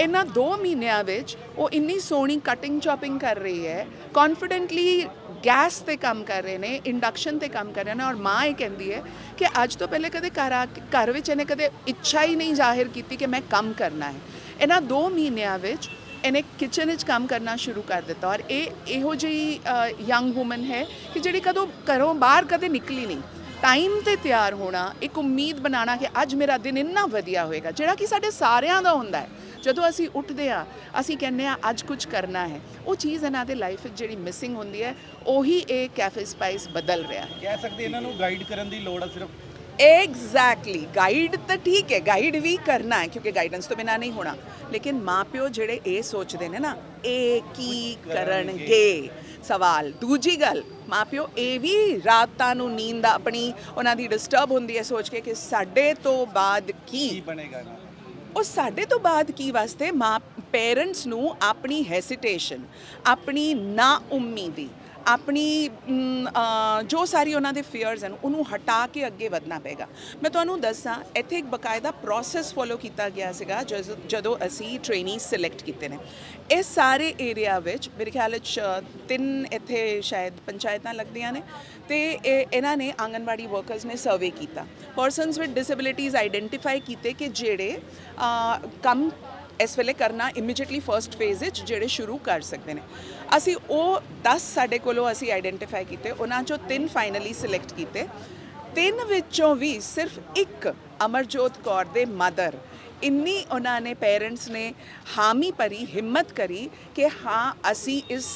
ਇਹਨਾਂ 2 ਮਹੀਨਿਆਂ ਵਿੱਚ ਉਹ ਇੰਨੀ ਸੋਹਣੀ ਕਟਿੰਗ ਚੋਪਿੰਗ ਕਰ ਰਹੀ ਹੈ। ਕੌਨਫੀਡੈਂਟਲੀ ਗੈਸ ਤੇ ਕੰਮ ਕਰ ਰਹੇ ਨੇ ਇੰਡਕਸ਼ਨ ਤੇ ਕੰਮ ਕਰ ਰਹੇ ਨੇ ਔਰ ਮਾਂ ਇਹ ਕਹਿੰਦੀ ਹੈ ਕਿ ਅੱਜ ਤੋਂ ਪਹਿਲੇ ਕਦੇ ਘਰ ਆ ਕੇ- ਘਰ ਵਿੱਚ ਇਹਨੇ ਕਦੇ ਇੱਛਾ ਹੀ ਨਹੀਂ ਜ਼ਾਹਿਰ ਕੀਤੀ ਕਿ ਮੈਂ ਕੰਮ ਕਰਨਾ ਹੈ। ਇਹਨਾਂ 2 ਮਹੀਨਿਆਂ ਵਿੱਚ ਇਹਨੇ ਕਿਚਨ ਵਿੱਚ ਕੰਮ ਕਰਨਾ ਸ਼ੁਰੂ ਕਰ ਦਿੱਤਾ ਔਰ ਇਹ ਇਹੋ ਜਿਹੀ ਯੰਗ ਔਮਨ ਹੈ ਕਿ ਜਿਹੜੀ ਕਦੋਂ ਘਰੋਂ ਬਾਹਰ ਕਦੇ ਨਿਕਲੀ ਨਹੀਂ। ਟਾਈਮ ਤੇ ਤਿਆਰ ਹੋਣਾ, ਇੱਕ ਉਮੀਦ ਬਣਾਉਣਾ ਕਿ ਅੱਜ ਮੇਰਾ ਦਿਨ ਇੰਨਾ ਵਧੀਆ ਹੋਏਗਾ, ਜਿਹੜਾ ਕਿ ਸਾਡੇ ਸਾਰਿਆਂ ਦਾ ਹੁੰਦਾ ਹੈ। ਜਦੋਂ ਅਸੀਂ ਉੱਠਦੇ ਆ ਅਸੀਂ ਕਹਿੰਦੇ ਆ ਅੱਜ ਕੁਝ ਕਰਨਾ ਹੈ। ਉਹ ਚੀਜ਼ ਇਹਨਾਂ ਦੇ ਲਾਈਫ ਵਿੱਚ ਜਿਹੜੀ ਮਿਸਿੰਗ ਹੁੰਦੀ ਹੈ ਉਹੀ ਇਹ ਕੈਫੇ ਸਪਾਈਸ ਬਦਲ ਰਿਹਾ ਹੈ। ਕਹਿ ਸਕਦੇ ਇਹਨਾਂ ਨੂੰ ਗਾਈਡ ਕਰਨ ਦੀ ਲੋੜ ਆ ਸਿਰਫ? ਐਗਜ਼ੈਕਟਲੀ ਗਾਈਡ ਤਾਂ ਠੀਕ ਹੈ ਗਾਈਡ ਵੀ ਕਰਨਾ ਹੈ ਕਿਉਂਕਿ ਗਾਈਡੈਂਸ ਤੋਂ ਬਿਨਾ ਨਹੀਂ ਹੋਣਾ। ਲੇਕਿਨ ਮਾਪਿਓ ਜਿਹੜੇ ਇਹ ਸੋਚਦੇ ਨੇ ਨਾ ਇਹ ਕੀ ਕਰਨਗੇ? ਸਵਾਲ। ਦੂਜੀ ਗੱਲ ਮਾਪਿਓ ਇਹ ਵੀ ਰਾਤਾਂ ਨੂੰ ਨੀਂਦ ਆਪਣੀ ਉਹਨਾਂ ਦੀ ਡਿਸਟਰਬ ਹੁੰਦੀ ਹੈ ਸੋਚ ਕੇ ਕਿ ਸਾਡੇ ਤੋਂ ਬਾਅਦ ਕੀ? ਕੀ ਬਣੇਗਾ? ਉਹ ਸਾਡੇ ਤੋਂ ਬਾਅਦ ਕੀ ਵਾਸਤੇ ਮਾਂ ਪੇਰੈਂਟਸ ਨੂੰ ਆਪਣੀ ਹੈਸਿਟੇਸ਼ਨ ਆਪਣੀ ਨਾ ਉਮੀਦੀ ਆਪਣੀ ਜੋ ਸਾਰੀ ਉਹਨਾਂ ਦੇ ਫੀਅਰਸ ਹਨ, ਉਹਨੂੰ ਹਟਾ ਕੇ ਅੱਗੇ ਵਧਣਾ ਪਏਗਾ। ਮੈਂ ਤੁਹਾਨੂੰ ਦੱਸਾਂ, ਇੱਥੇ ਇੱਕ ਬਕਾਇਦਾ ਪ੍ਰੋਸੈਸ ਫੋਲੋ ਕੀਤਾ ਗਿਆ ਸੀਗਾ, ਜਦੋਂ- ਜਦੋਂ ਅਸੀਂ ਟ੍ਰੇਨੀ ਸਿਲੈਕਟ ਕੀਤੇ ਨੇ। ਇਹ ਸਾਰੇ ਏਰੀਆ ਵਿੱਚ, ਮੇਰੇ ਖਿਆਲ ਵਿੱਚ ਤਿੰਨ ਇੱਥੇ ਸ਼ਾਇਦ ਪੰਚਾਇਤਾਂ ਲੱਗਦੀਆਂ ਨੇ, ਤੇ ਇਹਨਾਂ ਨੇ ਆਂਗਨਵਾੜੀ ਵਰਕਰਸ ਨੇ ਸਰਵੇ ਕੀਤਾ। ਪਰਸਨਸ ਵਿਦ ਡਿਸੇਬਿਲਿਟੀਜ਼ ਆਈਡੈਂਟੀਫਾਈ ਕੀਤੇ ਕਿ ਜਿਹੜੇ ਕੰਮ ਇਸ ਵੇਲੇ ਕਰਨਾ ਇਮੀਡੀਏਟਲੀ ਫਰਸਟ ਫੇਜ਼ ਵਿੱਚ, ਜਿਹੜੇ ਸ਼ੁਰੂ ਕਰ ਸਕਦੇ ਨੇ। ਅਸੀਂ ਉਹ 10 ਸਾਡੇ ਕੋਲੋਂ ਅਸੀਂ ਆਈਡੈਂਟੀਫਾਈ ਕੀਤੇ, ਉਹਨਾਂ ਚੋਂ ਤਿੰਨ ਫਾਈਨਲੀ ਸਿਲੈਕਟ ਕੀਤੇ। ਤਿੰਨ ਵਿੱਚੋਂ ਵੀ ਸਿਰਫ ਇੱਕ ਅਮਰਜੋਤ ਕੌਰ ਦੇ ਮਦਰ ਇੰਨੀ ਉਹਨਾਂ ਨੇ ਪੇਰੈਂਟਸ ਨੇ ਹਾਮੀ ਭਰੀ, ਹਿੰਮਤ ਕਰੀ ਕਿ ਹਾਂ, ਅਸੀਂ ਇਸ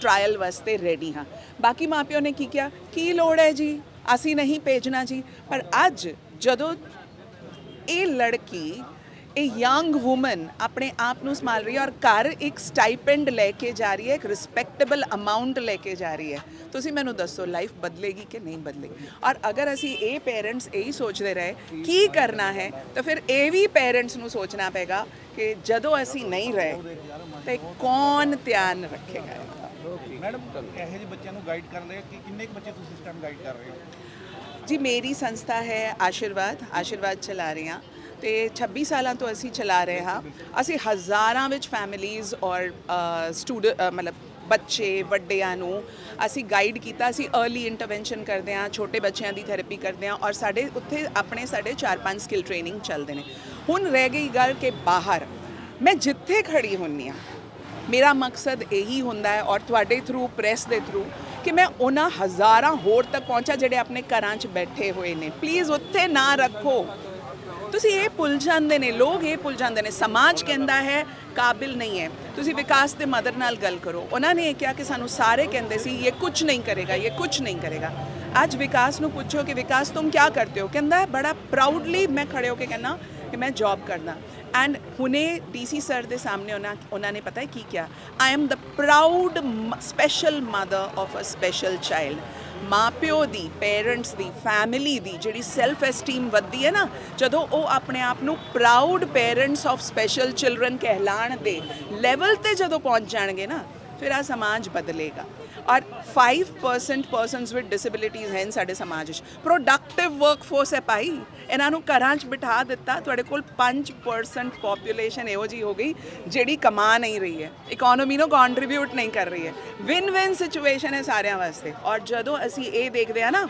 ਟ੍ਰਾਇਲ ਵਾਸਤੇ ਰੈਡੀ ਹਾਂ। ਬਾਕੀ ਮਾਪਿਓ ਨੇ ਕੀ ਕਿਹਾ? ਕੀ ਲੋੜ ਹੈ ਜੀ? ਅਸੀਂ ਨਹੀਂ ਭੇਜਣਾ ਜੀ। ਪਰ ਅੱਜ ਜਦੋਂ ਇਹ ਲੜਕੀ ਇਹ ਯੰਗ ਔਮਨ ਆਪਣੇ ਆਪ ਨੂੰ ਸੰਭਾਲ ਰਹੀ ਹੈ ਔਰ ਘਰ ਇੱਕ ਸਟਾਈਪੈਂਡ ਲੈ ਕੇ ਜਾ ਰਹੀ ਹੈ ਇੱਕ ਰਿਸਪੈਕਟੇਬਲ ਅਮਾਉਂਟ ਲੈ ਕੇ ਜਾ ਰਹੀ ਹੈ। ਤੁਸੀਂ ਮੈਨੂੰ ਦੱਸੋ ਲਾਈਫ ਬਦਲੇਗੀ ਕਿ ਨਹੀਂ ਬਦਲੇਗੀ? ਔਰ ਅਗਰ ਅਸੀਂ ਇਹ ਪੇਰੈਂਟਸ ਇਹੀ ਸੋਚਦੇ ਰਹੇ ਕੀ ਕਰਨਾ ਹੈ ਤਾਂ ਫਿਰ ਇਹ ਵੀ ਪੇਰੈਂਟਸ ਨੂੰ ਸੋਚਣਾ ਪਏਗਾ ਕਿ ਜਦੋਂ ਅਸੀਂ ਨਹੀਂ ਰਹੇ ਤੇ ਕੌਣ ਧਿਆਨ ਰੱਖੇਗਾ? ਮੈਡਮ ਇਹੋ ਜਿਹੇ ਬੱਚਿਆਂ ਨੂੰ ਗਾਈਡ ਕਰਨ ਲਈ ਕਿ ਕਿੰਨੇ ਕੁ ਬੱਚੇ ਤੁਸੀਂ ਇਸ ਟਾਈਮ ਗਾਈਡ ਕਰ ਰਹੇ ਹੋ? ਜੀ ਮੇਰੀ ਸੰਸਥਾ ਹੈ ਆਸ਼ੀਰਵਾਦ ਆਸ਼ੀਰਵਾਦ ਚਲਾ ਰਹੇ ਹਾਂ। ਤੇ 26 ਸਾਲਾਂ ਤੋਂ ਅਸੀਂ ਚਲਾ ਰਹੇ ਹਾਂ। ਅਸੀਂ ਹਜ਼ਾਰਾਂ ਵਿੱਚ ਫੈਮਿਲੀਜ਼ ਔਰ ਸਟੂਡੈਂਟ ਮਤਲਬ ਬੱਚੇ, ਵੱਡਿਆਂ ਨੂੰ ਅਸੀਂ ਗਾਈਡ ਕੀਤਾ। ਅਸੀਂ अर्ਲੀ ਇੰਟਰਵੈਂਸ਼ਨ ਕਰਦੇ ਹਾਂ, ਛੋਟੇ ਬੱਚਿਆਂ ਦੀ ਥੈਰੇਪੀ ਕਰਦੇ ਹਾਂ ਔਰ ਸਾਡੇ ਉੱਥੇ ਆਪਣੇ ਸਾਡੇ 4-5 ਸਕਿੱਲ ਟ੍ਰੇਨਿੰਗ ਚੱਲਦੇ ਨੇ। ਹੁਣ ਰਹਿ ਗਈ ਗੱਲ ਕਿ ਬਾਹਰ। ਮੈਂ ਜਿੱਥੇ ਖੜੀ ਹੁੰਨੀ ਆ ਮੇਰਾ ਮਕਸਦ ਇਹੀ ਹੁੰਦਾ ਹੈ ਔਰ ਤੁਹਾਡੇ ਥਰੂ ਪ੍ਰੈਸ ਦੇ ਥਰੂ ਕਿ ਮੈਂ ਉਹਨਾਂ ਹਜ਼ਾਰਾਂ ਹੋਰ ਤੱਕ ਪਹੁੰਚਾ ਜਿਹੜੇ ਆਪਣੇ ਘਰਾਂ 'ਚ ਬੈਠੇ ਹੋਏ ਨੇ। ਪਲੀਜ਼ ਉੱਥੇ ਨਾ ਰੱਖੋ। ਤੁਸੀਂ ਇਹ ਭੁੱਲ ਜਾਂਦੇ ਨੇ, ਲੋਕ ਇਹ ਭੁੱਲ ਜਾਂਦੇ ਨੇ, ਸਮਾਜ ਕਹਿੰਦਾ ਹੈ, ਕਾਬਿਲ ਨਹੀਂ ਹੈ। ਤੁਸੀਂ ਵਿਕਾਸ ਦੇ ਮਦਰ ਨਾਲ ਗੱਲ ਕਰੋ। ਉਹਨਾਂ ਨੇ ਇਹ ਕਿਹਾ ਕਿ ਸਾਨੂੰ ਸਾਰੇ ਕਹਿੰਦੇ ਸੀ, ਇਹ ਕੁਝ ਨਹੀਂ ਕਰੇਗਾ, ਇਹ ਕੁਝ ਨਹੀਂ ਕਰੇਗਾ। ਅੱਜ ਵਿਕਾਸ ਨੂੰ ਪੁੱਛੋ ਕਿ ਵਿਕਾਸ, ਤੁਮ ਕੀ ਕਰਤੇ ਹੋ? ਕਹਿੰਦਾ ਬੜਾ ਪ੍ਰਾਊਡਲੀ ਮੈਂ ਖੜੇ ਹੋ ਕੇ ਕਹਿੰਦਾ ਕਿ ਮੈਂ ਜੌਬ ਕਰਦਾ। ਐਂਡ ਹੁਣੇ ਡੀਸੀ ਸਰ ਦੇ ਸਾਹਮਣੇ ਉਹਨਾਂ ਉਹਨਾਂ ਨੇ ਪਤਾ ਹੈ ਕੀ ਕਿਹਾ? I am the proud special mother of a special child ਮਾਪਿਓ ਦੀ ਪੇਰੈਂਟਸ ਦੀ ਫੈਮਿਲੀ ਦੀ ਜਿਹੜੀ ਸੈਲਫ ਐਸਟੀਮ ਵੱਧਦੀ ਹੈ ਨਾ, ਜਦੋਂ ਉਹ ਆਪਣੇ ਆਪ ਨੂੰ proud parents of special children ਕਹਿਲਾਣ ਦੇ ਲੈਵਲ ਤੇ ਜਦੋਂ ਪਹੁੰਚ ਜਾਣਗੇ ਨਾ, ਫਿਰ ਆ ਸਮਾਜ ਬਦਲੇਗਾ। ਔਰ 5% ਪਰਸਨਸ ਵਿਦ ਡਿਸੇਬਿਲਿਟੀਜ਼ ਹਨ ਸਾਡੇ ਸਮਾਜ ਵਿੱਚ। ਪ੍ਰੋਡਕਟਿਵ ਵਰਕਫੋਰਸ ਹੈ ਭਾਈ। ਇਹਨਾਂ ਨੂੰ ਘਰਾਂ 'ਚ ਬਿਠਾ ਦਿੱਤਾ, ਤੁਹਾਡੇ ਕੋਲ 5% ਪੋਪੂਲੇਸ਼ਨ ਇਹੋ ਜੀ ਹੋ ਗਈ, ਜਿਹੜੀ ਕਮਾ ਨਹੀਂ ਰਹੀ ਹੈ। ਇਕਨੋਮੀ ਨੂੰ ਕੰਟਰੀਬਿਊਟ ਨਹੀਂ ਕਰ ਰਹੀ ਹੈ। ਵਿਨ ਵਿਨ ਸਿਚੁਏਸ਼ਨ ਹੈ ਸਾਰਿਆਂ ਵਾਸਤੇ। ਔਰ ਜਦੋਂ ਅਸੀਂ ਇਹ ਦੇਖਦੇ ਆ ਨਾ,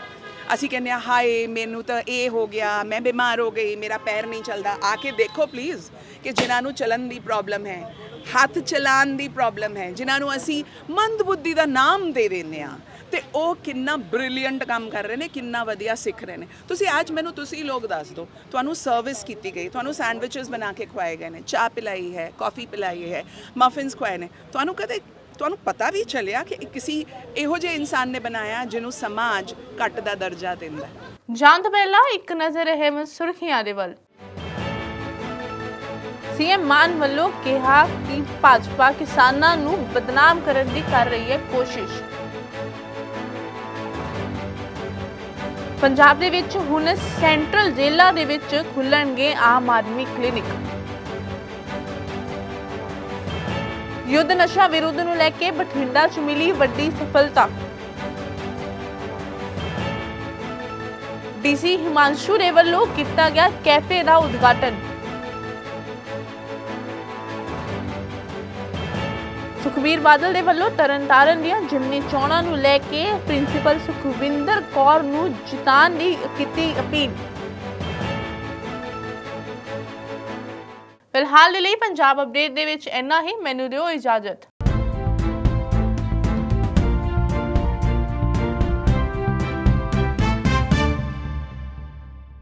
ਅਸੀਂ ਕਹਿੰਦੇ ਆ ਹਾਏ, ਮੈਨੂੰ ਤਾਂ ਇਹ ਹੋ ਗਿਆ, ਮੈਂ ਬਿਮਾਰ ਹੋ ਗਈ, ਮੇਰਾ ਪੈਰ ਨਹੀਂ ਚੱਲਦਾ। ਆ ਕੇ ਦੇਖੋ ਪਲੀਜ਼ ਕਿ ਜਿਨ੍ਹਾਂ ਨੂੰ ਚੱਲਣ ਦੀ ਪ੍ਰੋਬਲਮ ਹੈ ਹੱਥ ਚਲਾਉਣ ਦੀ ਪ੍ਰੋਬਲਮ ਹੈ, ਜਿਨ੍ਹਾਂ ਨੂੰ ਅਸੀਂ ਮੰਦ ਬੁੱਧੀ ਦਾ ਨਾਮ ਦੇ ਦਿੰਦੇ ਆ ਤੇ ਉਹ ਕਿੰਨਾ ਬ੍ਰਿਲੀਅੰਟ ਕੰਮ ਕਰ ਰਹੇ ਨੇ, ਕਿੰਨਾ ਵਧੀਆ ਸਿੱਖ ਰਹੇ ਨੇ। ਤੁਸੀਂ ਅੱਜ ਮੈਨੂੰ, ਤੁਸੀਂ ਲੋਕ ਦੱਸ ਦਿਓ, ਤੁਹਾਨੂੰ ਸਰਵਿਸ ਕੀਤੀ ਗਈ, ਤੁਹਾਨੂੰ ਸੈਂਡਵਿਚਸ ਬਣਾ ਕੇ ਖਵਾਏ ਗਏ ਨੇ, ਚਾਹ ਪਿਲਾਈ ਹੈ ਕਾਫੀ ਪਿਲਾਈ ਹੈ ਮਫਿਨਸ ਖਵਾਏ ਨੇ। ਤੁਹਾਨੂੰ ਕਦੇ, ਤੁਹਾਨੂੰ ਪਤਾ ਵੀ ਚੱਲਿਆ ਕਿ ਕਿਸੇ ਇਹੋ ਜਿਹੇ ਇਨਸਾਨ ਨੇ ਬਣਾਇਆ ਜਿਹਨੂੰ ਸਮਾਜ ਘੱਟ ਦਾ ਦਰਜਾ ਦਿੰਦਾ ਹੈ। ਜਾਣ ਤੋਂ ਪਹਿਲਾਂ ਇੱਕ ਨਜ਼ਰ ਹੈ ਸੁਰਖੀਆਂ ਦੇ ਵੱਲ। ਸੀਐਮ ਮਾਨ ਵੱਲੋਂ ਕਿਹਾ ਕਿ ਭਾਜਪਾ ਕਿਸਾਨਾਂ ਨੂੰ ਬਦਨਾਮ ਕਰਨ ਦੀ ਕਰ ਰਹੀ ਹੈ ਕੋਸ਼ਿਸ਼। ਪੰਜਾਬ ਦੇ ਵਿੱਚ ਹੁਣ ਸੈਂਟਰਲ ਜੇਲ੍ਹਾਂ ਦੇ ਵਿੱਚ ਖੁੱਲਣਗੇ ਆਮ ਆਦਮੀ ਕਲੀਨਿਕ। ਯੁੱਧ ਨਸ਼ਾ ਵਿਰੁੱਧ ਨੂੰ ਲੈ ਕੇ ਬਠਿੰਡਾ 'ਚ ਮਿਲੀ ਵੱਡੀ ਸਫਲਤਾ। ਡੀਸੀ ਹਿਮਾਂਸ਼ੂ ਦੇ ਵੱਲੋਂ ਕੀਤਾ ਗਿਆ ਕੈਫੇ ਦਾ ਉਦਘਾਟਨ। ਸੁਖਬੀਰ ਬਾਦਲ ਦੇ ਵੱਲੋਂ ਤਰਨਤਾਰਨ ਦੀਆਂ ਜਿਮਨੀ ਚੋਣਾਂ ਨੂੰ ਲੈ ਕੇ ਪ੍ਰਿੰਸੀਪਲ ਸੁਖਵਿੰਦਰ ਕੌਰ ਨੂੰ ਜਿਤਾਉਣ ਦੀ ਕੀਤੀ ਅਪੀਲ। ਫਿਲਹਾਲ ਦੇ ਲਈ ਪੰਜਾਬ ਅਪਡੇਟ ਦੇ ਵਿੱਚ ਇੰਨਾ ਹੀ। ਮੈਨੂੰ ਦਿਓ ਇਜਾਜ਼ਤ।